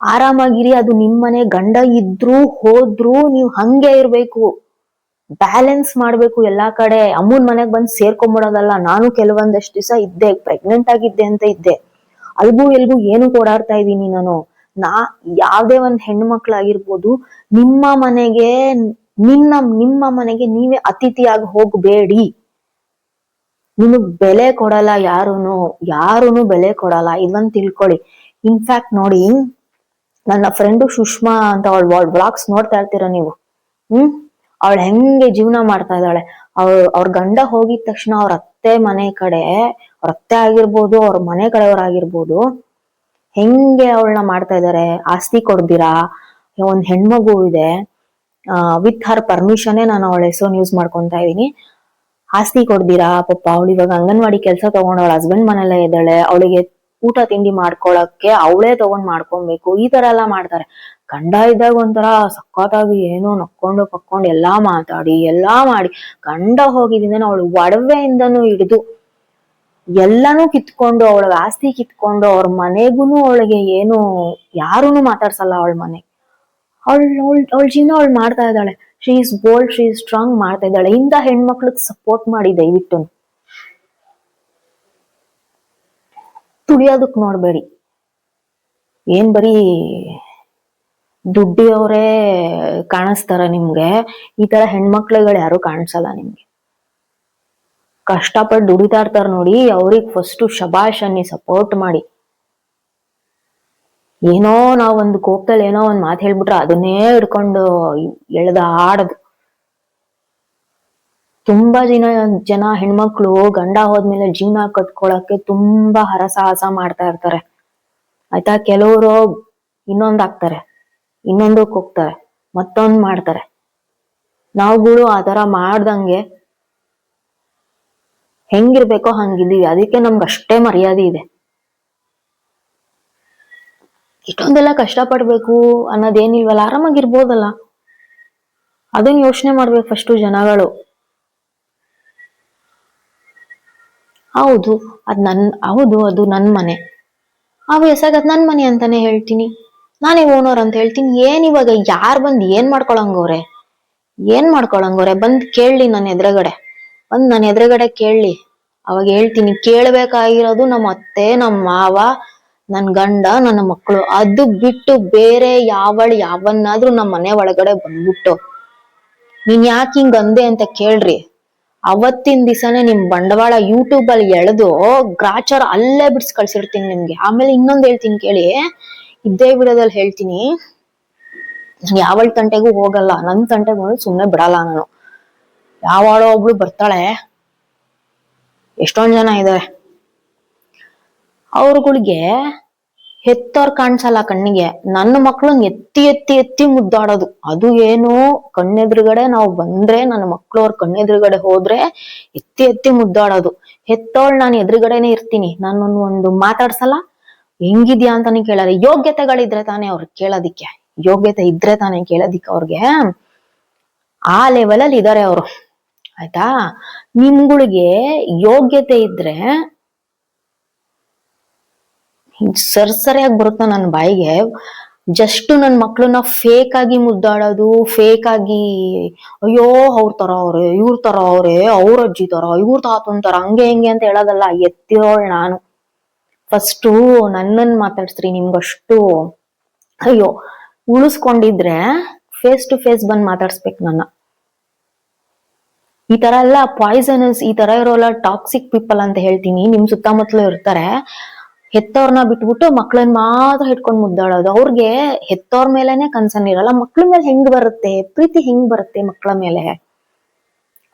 ಆರಾಮಾಗಿರಿ, ಅದು ನಿಮ್ಮನೆ ಗಂಡ ಇದ್ರು ಹೋದ್ರು ನೀವು ಹಂಗೆ ಇರ್ಬೇಕು. ಬ್ಯಾಲೆನ್ಸ್ ಮಾಡ್ಬೇಕು ಎಲ್ಲಾ ಕಡೆ. ಅಮ್ಮನ್ ಮನೆಗ್ ಬಂದ್ ಸೇರ್ಕೊಂಡ್ಬಿಡೋದಲ್ಲ ನಾನು ಕೆಲವೊಂದಷ್ಟು ದಿವಸ ಇದ್ದೆ ಪ್ರೆಗ್ನೆಂಟ್ ಆಗಿದ್ದೆ ಅಂತ ಇದ್ದೆ. ಅಲ್ಗೂ ಎಲ್ಗೂ ಏನು ಓಡಾಡ್ತಾ ಇದ್ದೀನಿ ನಾನು. ನಾ ಯಾವ್ದೇ ಒಂದ್ ಹೆಣ್ಮಕ್ಳಾಗಿರ್ಬೋದು, ನಿಮ್ಮ ಮನೆಗೆ, ನಿನ್ನ, ನಿಮ್ಮ ಮನೆಗೆ ನೀವೇ ಅತಿಥಿಯಾಗಿ ಹೋಗ್ಬೇಡಿ. ನಿಮಗ್ ಬೆಲೆ ಕೊಡಲ್ಲ ಯಾರುನು ಯಾರುನು ಬೆಲೆ ಕೊಡಲ್ಲ. ಇದೊಂದ್ ತಿಳ್ಕೊಳ್ಳಿ. ಇನ್ಫ್ಯಾಕ್ಟ್ ನೋಡಿ, ನನ್ನ ಫ್ರೆಂಡು ಸುಷ್ಮಾ ಅಂತ ಅವಳ ವ್ಲಾಗ್ಸ್ ನೋಡ್ತಾ ಇರ್ತೀರ ನೀವು? ಹ್ಮ್? ಅವಳು ಹೆಂಗೆ ಜೀವನ ಮಾಡ್ತಾ ಇದ್ದಾಳೆ. ಅವ್ರ ಅವ್ರ ಗಂಡ ಹೋಗಿದ ತಕ್ಷಣ ಅವ್ರ ಅತ್ತೆ ಮನೆ ಕಡೆ, ಅವ್ರ ಅತ್ತೆ ಆಗಿರ್ಬೋದು, ಅವ್ರ ಮನೆ ಕಡೆಯವರಾಗಿರ್ಬೋದು, ಹೆಂಗೆ ಅವಳನ್ನ ಮಾಡ್ತಾ ಇದ್ದಾರೆ ಆಸ್ತಿ ಕೊಡ್ದಿರಾ ಒಂದ್ ಹೆಣ್ಮಗು ಇದೆ. ವಿತ್ ಹರ್ ಪರ್ಮಿಷನ್ನೇ ನಾನು ಅವಳ ಹೆಸರು ಯೂಸ್ ಮಾಡ್ಕೊಂತ ಇದೀನಿ ಆಸ್ತಿ ಕೊಡ್ದಿರಾ ಪಾಪ ಅವಳು ಇವಾಗ ಅಂಗನವಾಡಿ ಕೆಲಸ ತಗೊಂಡು ಅವಳ ಹಸ್ಬೆಂಡ್ ಮನೆಯಲ್ಲೇ ಇದ್ದಾಳೆ. ಅವಳಿಗೆ ಊಟ ತಿಂಡಿ ಮಾಡ್ಕೊಳಕ್ಕೆ ಅವಳೇ ತಗೊಂಡ್ ಮಾಡ್ಕೊಬೇಕು. ಈ ತರ ಎಲ್ಲಾ ಮಾಡ್ತಾರೆ. ಗಂಡ ಇದ್ದಾಗ ಒಂಥರ ಸಖತ್ತಾಗಿ ಏನೋ ನಕ್ಕೊಂಡು ಪಕ್ಕೊಂಡು ಎಲ್ಲಾ ಮಾತಾಡಿ, ಎಲ್ಲಾ ಮಾಡಿ. ಗಂಡ ಹೋಗಿದಿಂದ ಅವಳು ಒಡವೆಯಿಂದನೂ ಹಿಡಿದು ಎಲ್ಲಾನು ಕಿತ್ಕೊಂಡು, ಅವಳ ಆಸ್ತಿ ಕಿತ್ಕೊಂಡು, ಅವ್ರ ಮನೆಗೂನು ಅವಳಿಗೆ ಏನು, ಯಾರೂನು ಮಾತಾಡ್ಸಲ್ಲ ಅವಳ ಮನೆ. ಅವಳ ಅವಳ ಅವಳ ಜೀವನ ಅವಳು ಮಾಡ್ತಾ ಇದ್ದಾಳೆ. She is bold she is strong ಮಾಡ್ತಾ ಇದ್ದಾಳೆ. ಇಂಥ ಹೆಣ್ಮಕ್ಳಿಗೆ ಸಪೋರ್ಟ್ ಮಾಡಿ ದಯವಿಟ್ಟು. ತುಳಿಯೋದಕ್ ನೋಡ್ಬೇಡಿ. ಏನ್ ಬರೀ ದುಡ್ಡಿಯವ್ರೇ ಕಾಣಿಸ್ತಾರ ನಿಮ್ಗೆ. ಈ ತರ ಹೆಣ್ಮಕ್ಳುಗಳು ಯಾರು ಕಾಣಿಸಲ್ಲ ನಿಮ್ಗೆ. ಕಷ್ಟಪಟ್ಟು ದುಡಿತಾ ಇರ್ತಾರ ನೋಡಿ, ಅವ್ರಿಗೆ ಫಸ್ಟ್ ಶಬಾಷ್ ಅನ್ನಿ ಸಪೋರ್ಟ್ ಮಾಡಿ. ಏನೋ ನಾವ್ ಒಂದು ಕೋಪದಲ್ಲಿ ಏನೋ ಒಂದ್ ಮಾತು ಹೇಳ್ಬಿಟ್ರೆ ಅದನ್ನೇ ಹಿಡ್ಕೊಂಡು ಎಳ್ದ ಆಡದು. ತುಂಬಾ ಜನ ಜನ ಹೆಣ್ಮಕ್ಳು ಗಂಡ ಹೋದ್ಮೇಲೆ ಜೀವನ ಕಟ್ಕೊಳಕ್ಕೆ ತುಂಬಾ ಹರಸಾಹಸ ಮಾಡ್ತಾ ಇರ್ತಾರೆ. ಆಯ್ತಾ? ಕೆಲವರು ಇನ್ನೊಂದ್ ಆಗ್ತಾರೆ. ಇನ್ನೊಂದಕ್ಕೆ ಹೋಗ್ತಾರೆ, ಮತ್ತೊಂದ್ ಮಾಡ್ತಾರೆ. ನಾವುಗಳು ಆ ತರ ಮಾಡ್ದಂಗೆ ಹೆಂಗಿರ್ಬೇಕೋ ಹಂಗಿದ್ದೀವಿ ಅದಕ್ಕೆ ನಮ್ಗೆ ಅಷ್ಟೇ ಮರ್ಯಾದೆ ಇದೆ. ಇಷ್ಟೊಂದೆಲ್ಲ ಕಷ್ಟಪಡ್ಬೇಕು ಅನ್ನೋದೇನಿಲ್ವಲ್ಲ, ಆರಾಮಾಗಿರ್ಬೋದಲ್ಲ. ಅದನ್ನ ಯೋಚನೆ ಮಾಡ್ಬೇಕು ಫಸ್ಟು ಜನಗಳು. ಹೌದು, ಅದ್ ನನ್, ಹೌದು, ಅದು ನನ್ ಮನೆ. ಆ ವಯಸ್ಸಾಗ ಅದ್ ನನ್ ಮನೆ ಅಂತಾನೆ ಹೇಳ್ತೀನಿ. ನಾನೇ ಓನರ್ ಅಂತ ಹೇಳ್ತೀನಿ. ಏನ್ ಇವಾಗ ಯಾರ್ ಬಂದ್ ಏನ್ ಮಾಡ್ಕೊಳಂಗವ್ರೆ? ಏನ್ ಮಾಡ್ಕೊಳಂಗವ್ರೆ? ಬಂದ್ ಕೇಳಲಿ ನನ್ನ ಎದುರುಗಡೆ. ಬಂದ್ ನನ್ನ ಎದುರುಗಡೆ ಕೇಳಲಿ. ಅವಾಗ ಹೇಳ್ತೀನಿ. ಕೇಳ್ಬೇಕಾಗಿರೋದು ನಮ್ಮ ಅತ್ತೆ ನಮ್ಮ ಮಾವ, ನನ್ ಗಂಡ, ನನ್ನ ಮಕ್ಕಳು ಅದು ಬಿಟ್ಟು ಬೇರೆ ಯಾವಳ್ ಯಾವನ್ನಾದ್ರೂ ನಮ್ಮ ಮನೆ ಒಳಗಡೆ ಬಂದ್ಬಿಟ್ಟು. ನೀನ್ ಯಾಕೆ ಹಿಂಗ್ ಅಂದೆ ಅಂತ ಕೇಳ್ರಿ. ಅವತ್ತಿನ ದಿವಸನೇ ನಿಮ್ ಬಂಡವಾಳ ಯೂಟ್ಯೂಬ್ ಅಲ್ಲಿ ಎಳೆದು ಗ್ರಾಚಾರ ಅಲ್ಲೇ ಬಿಡ್ಸ್ ಕಳ್ಸಿರ್ತೀನಿ ನಿಮ್ಗೆ. ಆಮೇಲೆ ಇನ್ನೊಂದ್ ಹೇಳ್ತೀನಿ ಕೇಳಿ. ಇದ್ದೇ ವಿಡಿಯೋದಲ್ಲಿ ಹೇಳ್ತೀನಿ. ಯಾವಳ ತಂಟೆಗೂ ಹೋಗಲ್ಲ. ನನ್ ತಂಟೆಗೂ ಸುಮ್ನೆ ಬಿಡಲ್ಲ ನಾನು. ಯಾವಾಳೋ ಒಬ್ಳು ಬರ್ತಾಳೆ. ಎಷ್ಟೊಂದ್ ಜನ ಇದಾರೆ. ಅವ್ರಗಳಿಗೆ ಹೆತ್ತೋರ್ ಕಾಣಿಸಲ್ಲ ಕಣ್ಣಿಗೆ. ನನ್ನ ಮಕ್ಳನ್ನ ಎತ್ತಿ ಎತ್ತಿ ಎತ್ತಿ ಮುದ್ದಾಡೋದು. ಅದು ಏನು? ಕಣ್ಣೆದುರುಗಡೆ ನಾವು ಬಂದ್ರೆ ನನ್ನ ಮಕ್ಳು ಅವ್ರ ಕಣ್ಣೆದುರುಗಡೆ ಹೋದ್ರೆ ಎತ್ತಿ ಎತ್ತಿ ಮುದ್ದಾಡೋದು. ಹೆತ್ತೋಳ್ ನಾನು ಎದುರುಗಡೆನೆ ಇರ್ತೀನಿ. ನಾನು ಒಂದು ಮಾತಾಡ್ಸಲ್ಲ. ಹೆಂಗಿದ್ಯಾ ಅಂತಾನೆ ಕೇಳಾರೆ. ಯೋಗ್ಯತೆಗಳಿದ್ರೆ ತಾನೇ ಅವ್ರು ಕೇಳೋದಿಕ್ಕೆ. ಯೋಗ್ಯತೆ ಇದ್ರೆ ತಾನೇ ಕೇಳೋದಿಕ್ಕೆ ಅವ್ರಿಗೆ. ಆ ಲೆವೆಲ್ ಅಲ್ಲಿ ಇದಾರೆ ಅವರು. ಆಯ್ತಾ? ನಿಮ್ಗಳಿಗೆ ಯೋಗ್ಯತೆ ಇದ್ರೆ ಸರ್ಸರಿಯಾಗಿ ಬರುತ್ತ ನನ್ನ ಬಾಯಿಗೆ? ಜಸ್ಟ್ ನನ್ ಮಕ್ಳನ್ನ ಫೇಕ್ ಆಗಿ ಮುದ್ದಾಡೋದು ಫೇಕ್ ಆಗಿ ಅಯ್ಯೋ ಅವ್ರ ತರ ಅವ್ರೆ, ಇವ್ರ ತರ ಅವ್ರೆ, ಅವ್ರ ಅಜ್ಜಿ ತರ ಇವ್ರ ತಾತನ್ ತರ ಹಂಗೆ ಹಿಂಗೆ ಅಂತ ಹೇಳೋದಲ್ಲ, ಎತ್ತಿರೋಳ್ ನಾನು. ಫಸ್ಟು ನನ್ನನ್ ಮಾತಾಡ್ಸ್ರಿ ನಿಮ್ಗಷ್ಟು. ಅಯ್ಯೋ, ಉಳಿಸ್ಕೊಂಡಿದ್ರೆ ಫೇಸ್ ಟು ಫೇಸ್ ಬಂದ್ ಮಾತಾಡ್ಸ್ಬೇಕು ನನ್ನ. ಈ ತರ ಎಲ್ಲ ಪಾಯ್ಸನಸ್ ಈ ತರ ಇರೋಲ್ಲ ಟಾಕ್ಸಿಕ್ ಪೀಪಲ್ ಅಂತ ಹೇಳ್ತೀನಿ. ನಿಮ್ ಸುತ್ತಮುತ್ತಲೂ ಇರ್ತಾರೆ. ಹೆತ್ತವ್ರನ್ನ ಬಿಟ್ಬಿಟ್ಟು ಮಕ್ಳನ್ನ ಮಾತ್ರ ಹಿಡ್ಕೊಂಡ್ ಮುದ್ದಾಡೋದು. ಅವ್ರಿಗೆ ಹೆತ್ತವ್ರ ಮೇಲೆನೆ ಕನ್ಸರ್ನ್ ಇರಲ್ಲ. ಮಕ್ಳ ಮೇಲೆ ಹೆಂಗ್ ಬರುತ್ತೆ? ಪ್ರೀತಿ ಹೆಂಗ್ ಬರುತ್ತೆ ಮಕ್ಳ ಮೇಲೆ?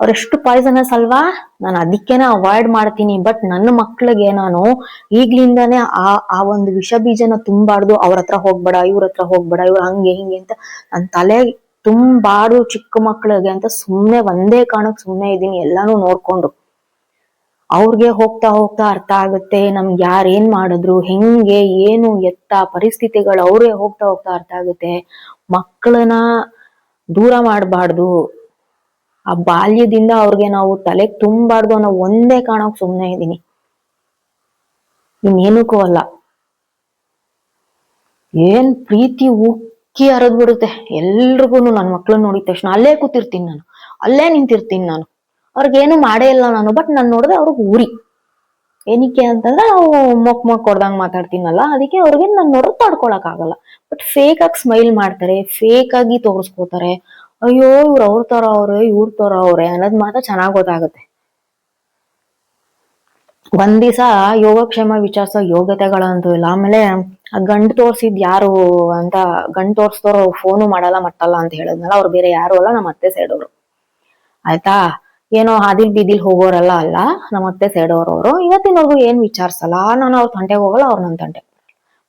ಅವ್ರೆಷ್ಟು ಪಾಯ್ಸನಸ್ ಅಲ್ವಾ? ನಾನು ಅದಕ್ಕೇನೆ ಅವಾಯ್ಡ್ ಮಾಡ್ತೀನಿ ಬಟ್ ನನ್ನ ಮಕ್ಳಿಗೆ ನಾನು ಈಗ್ಲಿಂದಾನೇ ಆ ಆ ಒಂದು ವಿಷ ಬೀಜನ ತುಂಬಾರ್ದು ಅವ್ರ ಹತ್ರ ಹೋಗ್ಬೇಡ ಇವ್ರ ಹತ್ರ ಹೋಗ್ಬೇಡ, ಇವ್ರ ಹಂಗೆ ಹಿಂಗೆ ಅಂತ ನನ್ ತಲೆ ತುಂಬಾಡು ಚಿಕ್ಕ ಮಕ್ಳಿಗೆ ಅಂತ ಸುಮ್ನೆ ಒಂದೇ ಕಾರಣಕ್ಕೆ ಸುಮ್ನೆ ಇದೀನಿ ಎಲ್ಲಾನು ನೋಡ್ಕೊಂಡು. ಅವ್ರಿಗೆ ಹೋಗ್ತಾ ಹೋಗ್ತಾ ಅರ್ಥ ಆಗುತ್ತೆ, ನಮ್ಗೆ ಯಾರೇನ್ ಮಾಡಿದ್ರು, ಹೆಂಗೆ, ಏನು, ಎತ್ತ, ಪರಿಸ್ಥಿತಿಗಳು ಅವ್ರಿಗೆ ಹೋಗ್ತಾ ಹೋಗ್ತಾ ಅರ್ಥ ಆಗುತ್ತೆ. ಮಕ್ಕಳನ್ನ ದೂರ ಮಾಡಬಾರ್ದು. ಆ ಬಾಲ್ಯದಿಂದ ಅವ್ರಿಗೆ ನಾವು ತಲೆಗೆ ತುಂಬಾರ್ದು ಅನ್ನೋ ಒಂದೇ ಕಾರಣಕ್ ಸುಮ್ನೆ ಇದ್ದೀನಿ ಇನ್ನೇನಕ್ಕೂ ಅಲ್ಲ. ಏನ್ ಪ್ರೀತಿ ಉಕ್ಕಿ ಹರಿದ್ ಬಿಡುತ್ತೆ. ಎಲ್ರಿಗೂ ನನ್ ಮಕ್ಳನ್ನ ನೋಡಿದ ತಕ್ಷಣ ಅಲ್ಲೇ ಕೂತಿರ್ತೀನಿ ನಾನು. ಅಲ್ಲೇ ನಿಂತಿರ್ತೀನಿ ನಾನು. ಅವ್ರಿಗೇನು ಮಾಡೇ ಇಲ್ಲ ನಾನು, ಬಟ್ ನಾನು ನೋಡಿದ್ರೆ ಅವ್ರಿಗೆ ಉರಿ. ಏನಕ್ಕೆ ಅಂತಂದ್ರೆ ನಾವು ಮೊಕ್ ಮೊಕ್ ಹೊಡ್ದಂಗ್ ಮಾತಾಡ್ತೀನಲ್ಲ, ಅದಕ್ಕೆ ಅವ್ರಿಗೆ ನಾನು ನೋಡೋದು ತಡ್ಕೊಳಕ್ ಆಗಲ್ಲ. ಬಟ್ ಫೇಕ್ ಆಗಿ ಸ್ಮೈಲ್ ಮಾಡ್ತಾರೆ ಫೇಕ್ ಆಗಿ ತೋರಿಸ್ಕೋತಾರೆ. ಅಯ್ಯೋ, ಇವ್ರು ಅವ್ರ ತರ ಅವ್ರೆ, ಇವ್ರ ತರ ಅವ್ರೆ ಅನ್ನೋದ್ ಮಾತ್ರ ಚೆನ್ನಾಗ್ ಗೊತ್ತಾಗುತ್ತೆ. ಒಂದ್ ದಿವಸ ಯೋಗಕ್ಷೇಮ ವಿಚಾರಿಸೋ ಯೋಗ್ಯತೆಗಳಂತೂ ಇಲ್ಲ. ಆಮೇಲೆ ಗಂಡು ತೋರ್ಸಿದ್ ಯಾರು ಅಂತ, ಗಂಡು ತೋರ್ಸ್ದವ್ರು ಫೋನು ಮಾಡಲ್ಲ, ಮಟ್ಟಲ್ಲ ಅಂತ ಹೇಳಿದ್ನಲ್ಲ, ಅವ್ರು ಬೇರೆ ಯಾರು ಅಲ್ಲ ನಮ್ಮ ಅತ್ತೆ ಸೈಡೋರು ಆಯ್ತಾ? ಏನೋ ಹಾದಿಲ್ ಬೀದಿಲ್ ಹೋಗೋರಲ್ಲ ಅಲ್ಲ ನಮ್ಮ ಅತ್ತೆ ಸೈಡ್ ಅವರು ಇವತ್ತಿನವರೆಗೂ ಏನ್ ವಿಚಾರಿಸಲ್ಲ? ನಾನು ಅವ್ರ ತಂಟೆಗೆ ಹೋಗಲ್ಲ, ಅವ್ರು ನನ್ನ ತಂಟೆಗೆ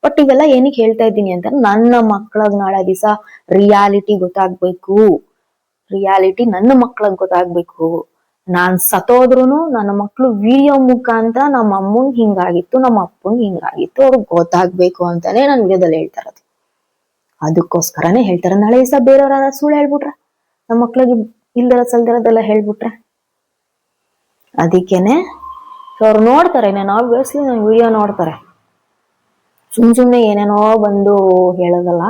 ಬಟ್ ಇವೆಲ್ಲ ಏನಕ್ಕೆ ಹೇಳ್ತಾ ಇದ್ದೀನಿ ಅಂತ ನನ್ನ ಮಕ್ಳಗ್ ನಾಳೆ ದಿವಸ ರಿಯಾಲಿಟಿ ಗೊತ್ತಾಗ್ಬೇಕು. ರಿಯಾಲಿಟಿ ನನ್ನ ಮಕ್ಳಗ್ ಗೊತ್ತಾಗ್ಬೇಕು. ನಾನ್ ಸತ್ತೋದ್ರುನು ನನ್ನ ಮಕ್ಳು ವಿಡಿಯೋ ಮುಖಾಂತರ ನಮ್ಮ ಅಮ್ಮನ್ ಹಿಂಗಾಗಿತ್ತು, ನಮ್ಮ ಅಪ್ಪನ್ ಹಿಂಗಾಗಿತ್ತು, ಅವ್ರಿಗೆ ಗೊತ್ತಾಗ್ಬೇಕು ಅಂತಾನೆ ನಾನು ವಿಡಿಯೋದಲ್ಲಿ ಹೇಳ್ತಾ ಇರೋದು. ಅದಕ್ಕೋಸ್ಕರನೇ ಹೇಳ್ತಾರೆ, ನಾಳೆ ದಿವಸ ಬೇರೆಯವ್ರ ಸುಳ್ಳು ಹೇಳ್ಬಿಟ್ರ, ನಮ್ಮ ಮಕ್ಳಿಗೆ ಇಲ್ದರ ಸಲ್ದಿರೋದೆಲ್ಲ ಹೇಳ್ಬಿಟ್ರೆ. ಅದಕ್ಕೇನೆ ಅವ್ರು ನೋಡ್ತಾರೆ ನಾನು ಆಬ್ವಿಯಸ್ಲಿ ನನ್ನ ವಿಡಿಯೋ ನೋಡ್ತಾರೆ. ಸುಮ್ ಸುಮ್ನೆ ಏನೇನೋ ಬಂದು ಹೇಳೋದಲ್ಲ.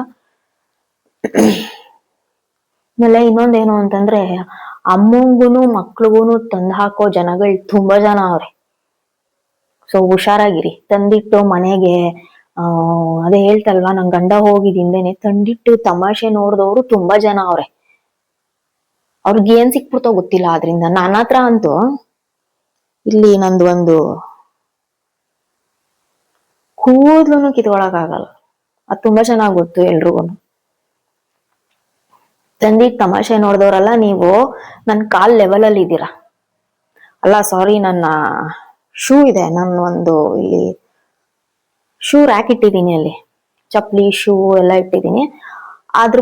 ಆಮೇಲೆ ಇನ್ನೊಂದೇನು ಅಂತಂದ್ರೆ, ಅಮ್ಮಂಗೂನು ಮಕ್ಳಿಗೂನು ತಂದ್ ಹಾಕೋ ಜನಗಳು ತುಂಬಾ ಜನ ಅವ್ರೆ. ಸೊ, ಹುಷಾರಾಗಿರಿ. ತಂದಿಟ್ಟು ಮನೆಗೆ, ಆ, ಅದೇ ಹೇಳ್ತಲ್ವಾ, ನನ್ ಗಂಡ ಹೋಗಿದಿಂದೇನೆ ತಂದಿಟ್ಟು ತಮಾಷೆ ನೋಡಿದವರು ತುಂಬಾ ಜನ ಅವ್ರೆ. ಅವ್ರಿಗೆ ಏನ್ ಸಿಕ್ಬಿಡ್ತೋ ಗೊತ್ತಿಲ್ಲ ಅದ್ರಿಂದ ನನ್ನ ಹತ್ರ ಅಂತೂ, ಇಲ್ಲಿ ನಂದು ಒಂದು ಕೂದ್ಲುನು ಕಿತ್ಕೊಳಕ್ ಅದು ಅದ್ ತುಂಬಾ ಚೆನ್ನಾಗಿ ಗೊತ್ತು ಎಲ್ರಿಗೂ. ತಂದಿ, ತಮಾಷೆ ನೋಡಿದವ್ರಲ್ಲ ನೀವು ನನ್ನ ಕಾಲ್ ಲೆವೆಲ್ ಅಲ್ಲಿ ಇದ್ದೀರಾ? ಅಲ್ಲ ಸಾರಿ ನನ್ನ ಶೂ ಇದೆ. ನನ್ನ ಒಂದು ಇಲ್ಲಿ ಶೂ ರ್ಯಾಕ್ ಇಟ್ಟಿದ್ದೀನಿ ಅಲ್ಲಿ. ಚಪ್ಪಲಿ ಶೂ ಎಲ್ಲ ಇಟ್ಟಿದ್ದೀನಿ. ಅದ್ರ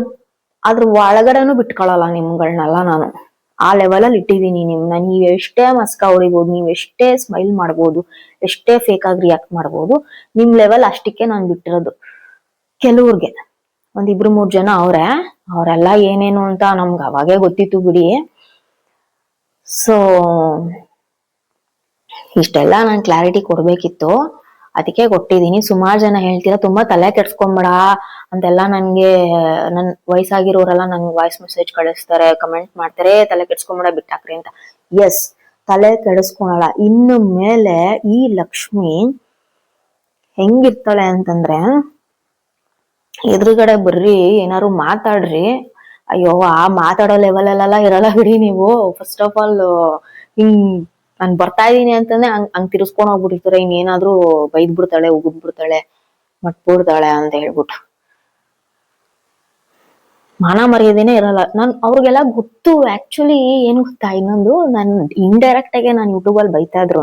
ಅದ್ರ ಒಳಗಡೆನೂ ಬಿಟ್ಕೊಳಲ್ಲ ನಿಮ್ಗಳನ್ನೆಲ್ಲ ನಾನು. ಆ ಲೆವೆಲಲ್ಲಿ ಇಟ್ಟಿದ್ದೀನಿ ನಿಮ್ನ. ನೀವ್ ಎಷ್ಟೇ ಮಸ್ಕ ಹೊಡಿಬೋದು ನೀವ್ ಎಷ್ಟೇ ಸ್ಮೈಲ್ ಮಾಡ್ಬೋದು, ಎಷ್ಟೇ ಫೇಕ್ ಆಗಿ ರಿಯಾಕ್ಟ್ ಮಾಡ್ಬೋದು, ನಿಮ್ ಲೆವೆಲ್ ಅಷ್ಟಕ್ಕೆ ನಾನು ಬಿಟ್ಟಿರೋದು. ಕೆಲವ್ರಿಗೆ. ಒಂದ್ ಇಬ್ರು ಮೂರ್ ಜನ ಅವ್ರೆ, ಅವರೆಲ್ಲ ಏನೇನು ಅಂತ ನಮ್ಗೆ ಅವಾಗೇ ಗೊತ್ತಿತ್ತು ಬಿಡಿ. ಸೊ ಇಷ್ಟೆಲ್ಲ ನಾನು ಕ್ಲಾರಿಟಿ ಕೊಡ್ಬೇಕಿತ್ತು. ಅದಕ್ಕೆ ಕೊಟ್ಟಿದ್ದೀನಿ. ಸುಮಾರು ಜನ ಹೇಳ್ತೀರಾ, ತುಂಬಾ ತಲೆ ಕೆಡ್ಸ್ಕೊಂಬೇಡ ಅಂತೆಲ್ಲ ನನ್ಗೆ, ನನ್ ವಯಸ್ಸಾಗಿರೋರೆಲ್ಲ ನನ್ಗೆ ವಾಯ್ಸ್ ಮೆಸೇಜ್ ಕಳಿಸ್ತಾರೆ ಕಮೆಂಟ್ ಮಾಡ್ತಾರೆ, ತಲೆ ಕೆಡ್ಸ್ಕೊಂಬೇಡ ಬಿಟ್ಟಾಕ್ರಿ ಅಂತ. ಎಸ್ ತಲೆ ಕೆಡಿಸ್ಕೊಳಲ್ಲ. ಇನ್ನು ಮೇಲೆ ಈ ಲಕ್ಷ್ಮಿ ಹೆಂಗಿರ್ತಾಳೆ ಅಂತಂದ್ರೆ, ಎದುರುಗಡೆ ಬರ್ರಿ ಏನಾರು ಮಾತಾಡ್ರಿ. ಅಯ್ಯೋ, ಆ ಮಾತಾಡೋ ಲೆವೆಲ್ ಅಲ್ಲೆಲ್ಲ ಇರಲ್ಲ ಬಿಡಿ ನೀವು. ಫಸ್ಟ್ ಆಫ್ ಆಲ್ ಹಿಂಗ್ ನಾನ್ ಬರ್ತಾ ಇದೀನಿ ಅಂತಂದ್ರೆ ಹಂಗ್ ಹಂಗ್ ತಿರ್ಸ್ಕೊಂಡ್ ಹೋಗ್ಬಿಟ್ಟಿರ್ತಾರೆ ಇನ್ನೇನಾದ್ರೂ ಬೈದ್ ಬಿಡ್ತಾಳೆ ಉಗಿದ್ ಬಿಡ್ತಾಳೆ ಮಟ್ಬಿಡ್ತಾಳೆ ಅಂತ ಹೇಳ್ಬಿಟ್ಟು. ಮಾನ ಮರ್ಯಾದೆನೆ ಇರಲ್ಲ. ನಾನ್ ಅವ್ರಿಗೆಲ್ಲ ಗೊತ್ತು. ಆಕ್ಚುಲಿ ಏನ್ ಗೊತ್ತಾ? ಇನ್ನೊಂದು, ನಾನು ಇಂಡೈರೆಕ್ಟ್ ಆಗಿ ನಾನು ಯೂಟ್ಯೂಬ್ ಅಲ್ಲಿ ಬೈತಾ ಇದ್ರು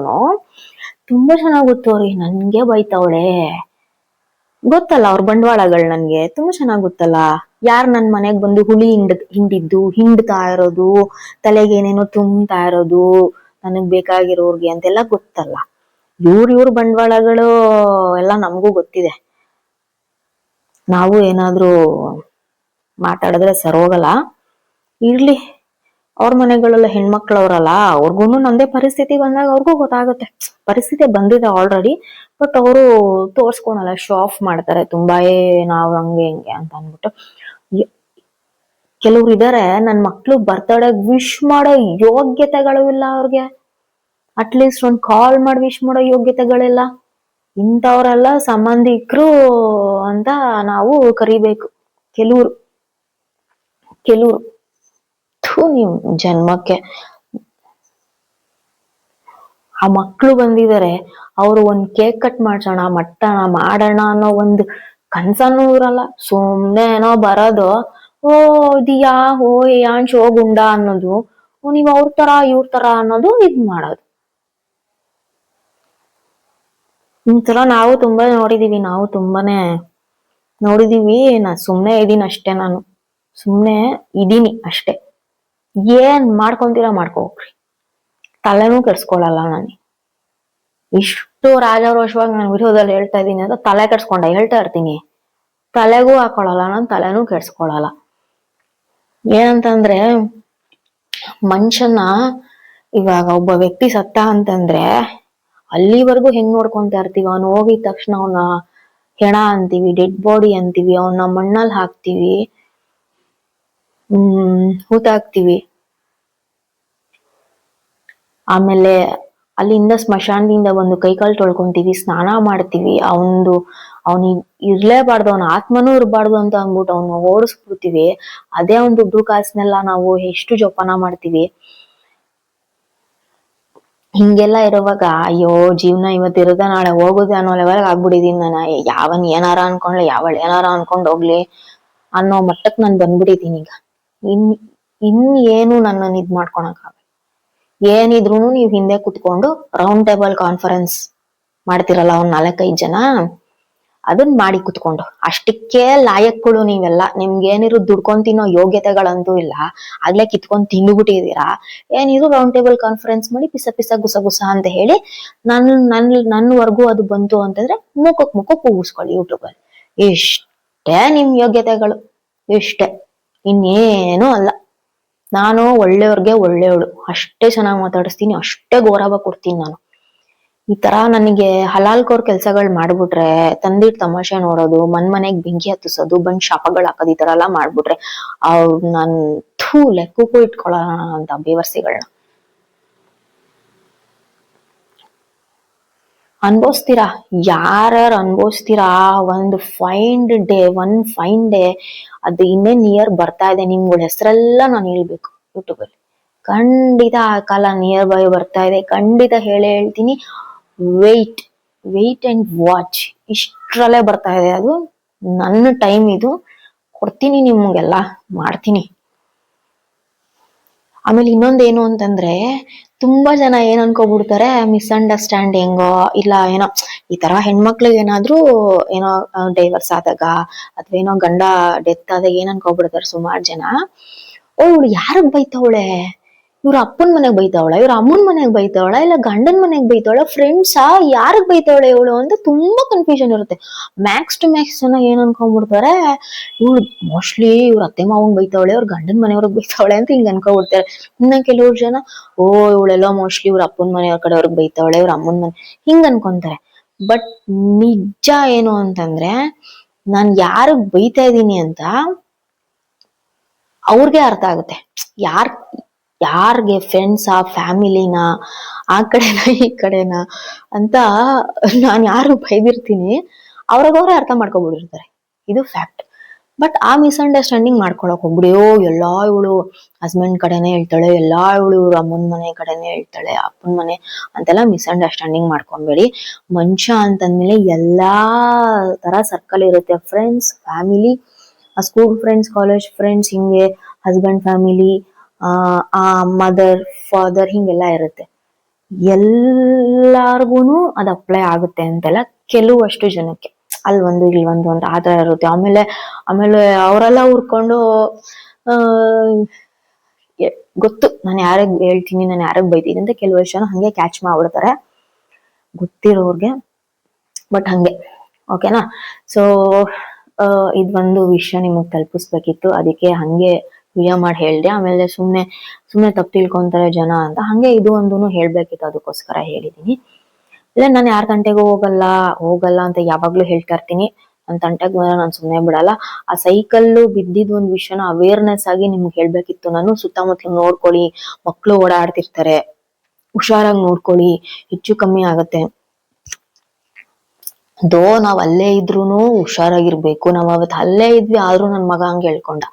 ತುಂಬಾ ಚೆನ್ನಾಗ್ ಗೊತ್ತು ಅವ್ರಿಗೆ. ನನ್ಗೆ ಬೈತಾವಳೆ ಗೊತ್ತಲ್ಲ ಅವ್ರ ಬಂಡವಾಳಗಳು ನನ್ಗೆ. ತುಂಬಾ ಚೆನ್ನಾಗ್ ಗೊತ್ತಲ್ಲ. ಯಾರ್ ನನ್ ಮನೆಗ್ ಬಂದು ಹುಳಿ ಹಿಂಡ್, ಹಿಂಡಿದ್ದು, ಹಿಂಡ್ತಾ ಇರೋದು, ತಲೆಗೆ ಏನೇನೋ ತುಂಬ್ತಾ ಇರೋದು ನನಗ್ ಬೇಕಾಗಿರೋರ್ಗೆ ಅಂತೆಲ್ಲ ಗೊತ್ತಲ್ಲ. ಇವ್ರ ಇವ್ರ ಬಂಡವಾಳಗಳು ಎಲ್ಲ ನಮಗೂ ಗೊತ್ತಿದೆ. ನಾವು ಏನಾದ್ರೂ ಮಾತಾಡಿದ್ರೆ ಸರೋಗಲ್ಲ ಇರ್ಲಿ, ಅವ್ರ ಮನೆಗಳೆಲ್ಲ ಹೆಣ್ಮಕ್ಳವ್ರಲ್ಲ ಅವ್ರಿಗೂ ನಂದೇ ಪರಿಸ್ಥಿತಿ ಬಂದಾಗ ಅವ್ರಿಗೂ ಗೊತ್ತಾಗುತ್ತೆ. ಪರಿಸ್ಥಿತಿ ಬಂದಿದೆ ಆಲ್ರೆಡಿ ಬಟ್ ಅವರು ತೋರ್ಸ್ಕೊಳಲ್ಲ ಶೋ ಆಫ್ ಮಾಡ್ತಾರೆ ತುಂಬಾ ನಾವು ಹಂಗೆ ಹಿಂಗೆ ಅಂತ ಅಂದ್ಬಿಟ್ಟು. ಕೆಲವ್ರು ಇದಾರೆ, ನನ್ ಮಕ್ಳು ಬರ್ತಡೇ ವಿಶ್ ಮಾಡೋ ಯೋಗ್ಯತೆಗಳು ಇಲ್ಲ ಅವ್ರಿಗೆ. ಅಟ್ಲೀಸ್ಟ್ ಒಂದ್ ಕಾಲ್ ಮಾಡಿ ವಿಶ್ ಮಾಡೋ ಯೋಗ್ಯತೆಗಳಿಲ್ಲ ಇಂಥವ್ರೆಲ್ಲ ಸಂಬಂಧಿಕರು ಅಂತ ನಾವು ಕರಿಬೇಕು. ಕೆಲವ್ರು ಕೆಲವ್ರು. ಥೂ ನೀವು ಜನ್ಮಕ್ಕೆ. ಆ ಮಕ್ಳು ಬಂದಿದ್ದಾರೆ ಅವರು ಒಂದ್ ಕೇಕ್ ಕಟ್ ಮಾಡ್ಸೋಣ, ಮಟ್ಟಣ ಮಾಡೋಣ ಅನ್ನೋ ಒಂದು ಕನ್ಸನ್ನೂ ಇರಲ್ಲ. ಸುಮ್ನೆ ಏನೋ ಬರೋದು. ಓ ಇದಿಯಾ ಓ ಏನ್ ಶೋ, ಗುಂಡ ಅನ್ನೋದು. ನೀವ್ ಅವ್ರ ತರ, ಇವ್ರ ತರ ಅನ್ನೋದು ಇದ್ ಮಾಡೋದು. ಒಂಥರ ನಾವು ತುಂಬಾ ನೋಡಿದೀವಿ, ನಾವು ತುಂಬಾನೇ ನೋಡಿದೀವಿ. ನಾ ಸುಮ್ನೆ ಇದೀನಿ ಅಷ್ಟೇ ನಾನು. ಸುಮ್ನೆ ಇದೀನಿ ಅಷ್ಟೇ. ಏನ್ ಮಾಡ್ಕೊಂತೀರ ಮಾಡ್ಕೊ ಹೋಗ್ರಿ ತಲೆನೂ ಕೆಡ್ಸ್ಕೊಳಲ್ಲ ನಾನು. ಇಷ್ಟು ರಾಜಾರೋಷವಾಗಿ ನಾನು ವಿರೋಧದಲ್ಲಿ ಹೇಳ್ತಾ ಇದ್ದೀನಿ ಅಂತ ತಲೆ ಕೆಡ್ಸ್ಕೊಂಡ, ಹೇಳ್ತಾ ಇರ್ತೀನಿ. ತಲೆಗೂ ಹಾಕೊಳಲ್ಲ, ನಾನು ತಲೆನೂ ಕೆಡ್ಸ್ಕೊಳಲ್ಲ. ಏನಂತಂದ್ರೆ ಮನುಷ್ಯನ ಇವಾಗ ಒಬ್ಬ ವ್ಯಕ್ತಿ ಸತ್ತ ಅಂತಂದ್ರೆ ಅಲ್ಲಿವರೆಗೂ ಹೆಂಗ್ ನೋಡ್ಕೊಂತ ಇರ್ತೀವಿ? ಅವ್ನು ಹೋಗಿದ ತಕ್ಷಣ ಅವನ ಹೆಣ ಅಂತೀವಿ ಡೆಡ್ ಬಾಡಿ ಅಂತೀವಿ ಅವನ್ನ ಮಣ್ಣಲ್ಲಿ ಹಾಕ್ತಿವಿ, ಹ್ಮ್ ಹೂತಾಕ್ತಿವಿ ಆಮೇಲೆ ಅಲ್ಲಿಂದ ಸ್ಮಶಾನದಿಂದ ಒಂದು ಕೈಕಾಲು ತೊಳ್ಕೊಂತೀವಿ, ಸ್ನಾನ ಮಾಡ್ತೀವಿ ಅವನ್ದು ಅವ್ನಿಗ್ ಇರ್ಲೇಬಾರ್ದು, ಅವನ ಆತ್ಮನೂ ಇರಬಾರ್ದು ಅಂತ ಅಂದ್ಬಿಟ್ಟು ಅವ್ನ ಓಡಿಸ್ಬಿಡ್ತೀವಿ. ಅದೇ ಒಂದು ದುಡ್ಡು ಕಾಸನ್ನೆಲ್ಲ ನಾವು ಎಷ್ಟು ಜೋಪಾನ ಮಾಡ್ತೀವಿ. ಹಿಂಗೆಲ್ಲ ಇರುವಾಗ, ಅಯ್ಯೋ, ಜೀವನ ಇವತ್ತು ಇರೋದ ನಾಳೆ ಹೋಗುದೆ ಅನ್ನೋ ಲೆವೆಲ್ ಆಗ್ಬಿಟ್ಟಿದೀನಿ ನಾನು. ಯಾವನ್ ಏನಾರ ಅನ್ಕೊಂಡ್ಲಿ, ಯಾವಳ್ ಏನಾರ ಅನ್ಕೊಂಡ್ ಹೋಗ್ಲಿ ಅನ್ನೋ ಮಟ್ಟಕ್ ನಾನ್ ಬಂದ್ಬಿಟ್ಟಿದೀನಿ ಈಗ. ಇನ್ ಇನ್ ಏನು ನನ್ನನ್ನ ಇದ್ ಮಾಡ್ಕೊಳಕ್ ಏನಿದ್ರು ನೀವ್ ಹಿಂದೆ ಕುತ್ಕೊಂಡು ರೌಂಡ್ ಟೇಬಲ್ ಕಾನ್ಫರೆನ್ಸ್ ಮಾಡ್ತಿರಲ್ಲ ಒಂದ್ ನಾಲ್ಕೈದ್ ಜನ. ಅದನ್ ಮಾಡಿ ಕುತ್ಕೊಂಡು, ಅಷ್ಟಕ್ಕೆ ಲಾಯಕ್ಗಳು ನೀವೆಲ್ಲ ನಿಮ್ಗೆ ಏನಿರು ದುಡ್ಕೊಂಡ್ ತಿನ್ನೋ ಯೋಗ್ಯತೆಗಳಂತೂ ಇಲ್ಲ. ಆಗ್ಲೇ ಕಿತ್ಕೊಂಡ್ ತಿಂದುಬಿಟ್ಟಿದೀರಾ? ಏನಿದ್ರು ರೌಂಡ್ ಟೇಬಲ್ ಕಾನ್ಫರೆನ್ಸ್ ಮಾಡಿ ಪಿಸ ಪಿಸ ಗುಸ ಗುಸ ಅಂತ ಹೇಳಿ, ನನ್ ನನ್, ನನ್ವರ್ಗೂ ಅದು ಬಂತು ಅಂತಂದ್ರೆ ಮುಖಕ್ ಮುಖ ಕೂಗಿಸ್ಕೊಳ್ಳಿ ಯೂಟ್ಯೂಬ್ ಅಲ್ಲಿ ಇಷ್ಟೇ ನಿಮ್ ಯೋಗ್ಯತೆಗಳು. ಇಷ್ಟೇ. ಇನ್ನೇನು ಅಲ್ಲ. ನಾನು ಒಳ್ಳೆಯವ್ರಿಗೆ ಒಳ್ಳೆಯವಳು. ಅಷ್ಟೇ ಚೆನ್ನಾಗಿ ಮಾತಾಡಿಸ್ತೀನಿ, ಅಷ್ಟೇ ಗೌರವ ಕೊಡ್ತೀನಿ ನಾನು. ಈ ತರ ನನಗೆ ಹಲಾಲ್ಕೋರ್ ಕೆಲ್ಸಗಳ್ ಮಾಡ್ಬಿಟ್ರೆ ತಂದಿಟ್ ತಮಾಷೆ ನೋಡೋದು, ಮನ್ ಮನೆಗ್ ಬೆಂಕಿ ಹತ್ತಿಸೋದು, ಬಂದ್ ಶಾಪಗಳ್ ಹಾಕೋದು ಈ ತರ ಎಲ್ಲಾ ಮಾಡ್ಬಿಟ್ರೆ, ಅವ್ರ ನನ್ ಥೂ ಲೆಕ್ಕಕ್ಕೂ ಇಟ್ಕೊಳ್ಳೋಣ ಅಂತ ಬೇವರ್ಸಿಗಳನ್ನ ಅನ್ಭವಿಸ್ತೀರಾ? ಯಾರ್ಯಾರು ಅನ್ಭವಿಸ್ತೀರಾ? ಒಂದು fine day one fine day ಅದು ಇನ್ನೇನ್ ನಿಯರ್ ಬರ್ತಾ ಇದೆ. ನಿಮ್ಗಳ ಹೆಸರೆಲ್ಲ ನಾನು ಹೇಳ್ಬೇಕು ಯೂಟ್ಯೂಬ್ ಅಲ್ಲಿ. ಖಂಡಿತ ಆ ಕಾಲ ನಿಯರ್ ಬೈ ಬರ್ತಾ ಇದೆ. ಖಂಡಿತ ಹೇಳೇ ಹೇಳ್ತೀನಿ. ವೆಯ್ಟ್ ವೆಯ್ಟ್ ಅಂಡ್ ವಾಚ್ ಇಷ್ಟರಲ್ಲೇ ಬರ್ತಾ ಇದೆ. ಅದು ನನ್ನ ಟೈಮ್ ಇದು. ಕೊಡ್ತೀನಿ ನಿಮಗೆಲ್ಲ. ಮಾಡ್ತೀನಿ. ಆಮೇಲೆ ಇನ್ನೊಂದೇನು ಅಂತಂದ್ರೆ, ತುಂಬಾ ಜನ ಏನ್ ಅನ್ಕೋಬಿಡ್ತಾರೆ ಮಿಸ್ಅಂಡರ್ಸ್ಟ್ಯಾಂಡಿಂಗ್ ಇಲ್ಲ ಏನೋ, ಈ ತರ ಹೆಣ್ಮಕ್ಳಿಗೆ ಏನಾದ್ರೂ ಏನೋ ಡೈವರ್ಸ್ ಆದಾಗ ಅಥವಾ ಏನೋ ಗಂಡ ಡೆತ್ ಆದಾಗ ಏನ್ ಅನ್ಕೋಬಿಡ್ತಾರೆ ಸುಮಾರು ಜನ. ಓ ಇವಳು ಬೈತವಳೆ? ಇವ್ರ ಅಪ್ಪನ ಮನೆಗ್ ಬೈತಾವಳ, ಇವ್ರ ಅಮ್ಮನ ಮನೆಗ್ ಬೈತಾವಳ, ಇಲ್ಲ ಗಂಡನ ಮನೆಗ್ ಬೈತಾವಳ ಫ್ರೆಂಡ್ಸಾ ಯಾರಿಗ್ ಬೈತಾವಳೆ ಇವಳು ಅಂತ ತುಂಬಾ ಕನ್ಫ್ಯೂಷನ್ ಇರುತ್ತೆ. ಮ್ಯಾಕ್ಸ್ ಟು ಮ್ಯಾಕ್ಸ್ ಜನ ಏನ್ ಅನ್ಕೊಂಡ್ಬಿಡ್ತಾರೆ, ಇವಳು ಮೋಸ್ಟ್ಲಿ ಇವ್ರ ಅತ್ತೆ ಮಾವನ್ ಬೈತಾವಳೆ ಅವ್ರ ಗಂಡನ ಮನೆಯವ್ರಿಗೆ ಬೈತಾವಳೆ ಅಂತ ಹಿಂಗ್ ಅನ್ಕೊಂಡ್ಬಿಡ್ತಾರೆ. ಇನ್ನ ಕೆಲವ್ರು ಜನ, ಓ, ಇವಳೆಲ್ಲ ಮೋಸ್ಟ್ಲಿ ಇವ್ರ ಅಪ್ಪನ್ ಮನೆಯವ್ರ ಕಡೆಯವ್ರಿಗೆ ಬೈತಾವಳೆ, ಇವ್ರ ಅಮ್ಮನ ಮನೆ, ಹಿಂಗ್ ಅನ್ಕೊಂತಾರೆ. ಬಟ್ ನಿಜ ಏನು ಅಂತಂದ್ರೆ, ನಾನ್ ಯಾರಿಗ್ ಬೈತಾ ಇದೀನಿ ಅಂತ ಅವ್ರಿಗೆ ಅರ್ಥ ಆಗುತ್ತೆ. ಯಾರ್ ಯಾರ್ಗೆ ಫ್ರೆಂಡ್ಸಾ ಫ್ಯಾಮಿಲಿನ ಆ ಕಡೆನ, ಈ ಕಡೆನ ಅಂತ ನಾನು ಯಾರು ಬೈದಿರ್ತೀನಿ ಅವ್ರಿಗವ್ರೆ ಅರ್ಥ ಮಾಡ್ಕೊಬಿಟ್ಟಿರ್ತಾರೆ. ಇದು ಫ್ಯಾಕ್ಟ್ ಬಟ್ ಆ ಮಿಸ್ಅಂಡರ್ಸ್ಟ್ಯಾಂಡಿಂಗ್ ಮಾಡ್ಕೊಳಕ್ ಹೋಗ್ಬಿಡಿ. ಓ, ಎಲ್ಲಾ ಇವಳು ಹಸ್ಬೆಂಡ್ ಕಡೆನೆ ಹೇಳ್ತಾಳೆ, ಎಲ್ಲಾ ಇವಳು ಇವ್ರ ಅಮ್ಮನ್ ಮನೆ ಕಡೆನೆ ಹೇಳ್ತಾಳೆ, ಅಪ್ಪನ ಮನೆ ಅಂತೆಲ್ಲ ಮಿಸ್ಅಂಡರ್ಸ್ಟ್ಯಾಂಡಿಂಗ್ ಮಾಡ್ಕೊಂಬೇಡಿ. ಮನುಷ್ಯ ಅಂತಂದ್ಮೇಲೆ ಎಲ್ಲಾ ತರ ಸರ್ಕಲ್ ಇರುತ್ತೆ. Friends family school friends college friends ಹಿಂಗೆ ಹಸ್ಬೆಂಡ್ ಫ್ಯಾಮಿಲಿ ಆ ಮದರ್ ಫಾದರ್ ಹಿಂಗೆಲ್ಲ ಇರುತ್ತೆ. ಎಲ್ಲಾರ್ಗುನು ಅದು ಅಪ್ಲೈ ಆಗುತ್ತೆ ಅಂತೆಲ್ಲ ಕೆಲವಷ್ಟು ಜನಕ್ಕೆ. ಅಲ್ಲಿ ಒಂದು ಇಲ್ಲಿ ಒಂದು ಒಂದು ಆ ಥರ ಇರುತ್ತೆ. ಆಮೇಲೆ ಆಮೇಲೆ ಅವರೆಲ್ಲ ಹುರ್ಕೊಂಡು ಗೊತ್ತು. ನಾನು ಯಾರಿಗೆ ಹೇಳ್ತೀನಿ, ನಾನು ಯಾರಿಗೆ ಬೈತೀನಿ ಅಂತ ಕೆಲವಷ್ಟು ಜನ ಹಂಗೆ ಕ್ಯಾಚ್ ಮಾಡ್ಬಿಡ್ತಾರೆ. ಗೊತ್ತಿರೋರ್ಗೆ ಬಟ್ ಹಂಗೆ. ಓಕೆನಾ ಸೊ ಇದು ಒಂದು ವಿಷಯ ನಿಮಗೆ ತಲುಪಿಸ್ಬೇಕಿತ್ತು. ಅದಕ್ಕೆ ಹಂಗೆ ವಿಡಿಯೋ ಮಾಡಿ ಹೇಳ್ದೆ, ಆಮೇಲೆ ಸುಮ್ನೆ ಸುಮ್ನೆ ತಪ್ಪು ತಿಳ್ಕೊಂತಾರೆ ಜನ ಅಂತ. ಹಂಗೆ ಇದು ಒಂದೂ ಹೇಳ್ಬೇಕಿತ್ತು, ಅದಕ್ಕೋಸ್ಕರ ಹೇಳಿದೀನಿ. ಇಲ್ಲ, ನಾನು ಯಾರ ತಂಟೆಗೂ ಹೋಗಲ್ಲ ಹೋಗಲ್ಲ ಅಂತ ಯಾವಾಗ್ಲೂ ಹೇಳ್ತಾ ಇರ್ತೀನಿ. ನನ್ನ ತಂಟೆಗೆ ಬಂದ್ರೆ ನಾನು ಸುಮ್ನೆ ಬಿಡಲ್ಲ. ಆ ಸೈಕಲ್ ಬಿದ್ದಿದ್ ಒಂದ್ ವಿಷಯನ ಅವೇರ್ನೆಸ್ ಆಗಿ ನಿಮ್ಗೆ ಹೇಳ್ಬೇಕಿತ್ತು ನಾನು. ಸುತ್ತಮುತ್ತಲು ನೋಡ್ಕೊಳ್ಳಿ, ಮಕ್ಳು ಓಡಾಡ್ತಿರ್ತಾರೆ. ಹುಷಾರಾಗಿ ನೋಡ್ಕೊಳ್ಳಿ, ಹೆಚ್ಚು ಕಮ್ಮಿ ಆಗತ್ತೆ. ದೋ ನಾವ್ ಅಲ್ಲೇ ಇದ್ರೂನು ಹುಷಾರಾಗಿರ್ಬೇಕು. ನಾವ್ ಅವತ್ ಅಲ್ಲೇ ಇದ್ವಿ, ಆದ್ರೂ ನನ್ ಮಗ ಹಂಗೆ ಹೇಳ್ಕೊಂಡ.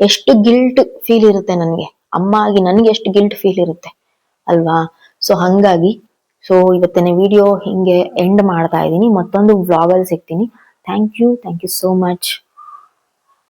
ಎಷ್ಟು ಗಿಲ್ಟ್ ಫೀಲ್ ಇರುತ್ತೆ ನನಗೆ? ಅಮ್ಮ ಆಗಿ ನನ್ಗೆ ಎಷ್ಟು ಗಿಲ್ಟ್ ಫೀಲ್ ಇರುತ್ತೆ? ಅಲ್ವಾ? ಸೊ ಹಂಗಾಗಿ ಸೊ ಇವತ್ತಿನ ವಿಡಿಯೋ ಹಿಂಗೆ ಎಂಡ್ ಮಾಡ್ತಾ ಇದ್ದೀನಿ. ಮತ್ತೊಂದು ವ್ಲಾಗಲ್ಲಿ ಸಿಗ್ತೀನಿ. Thank you thank you so much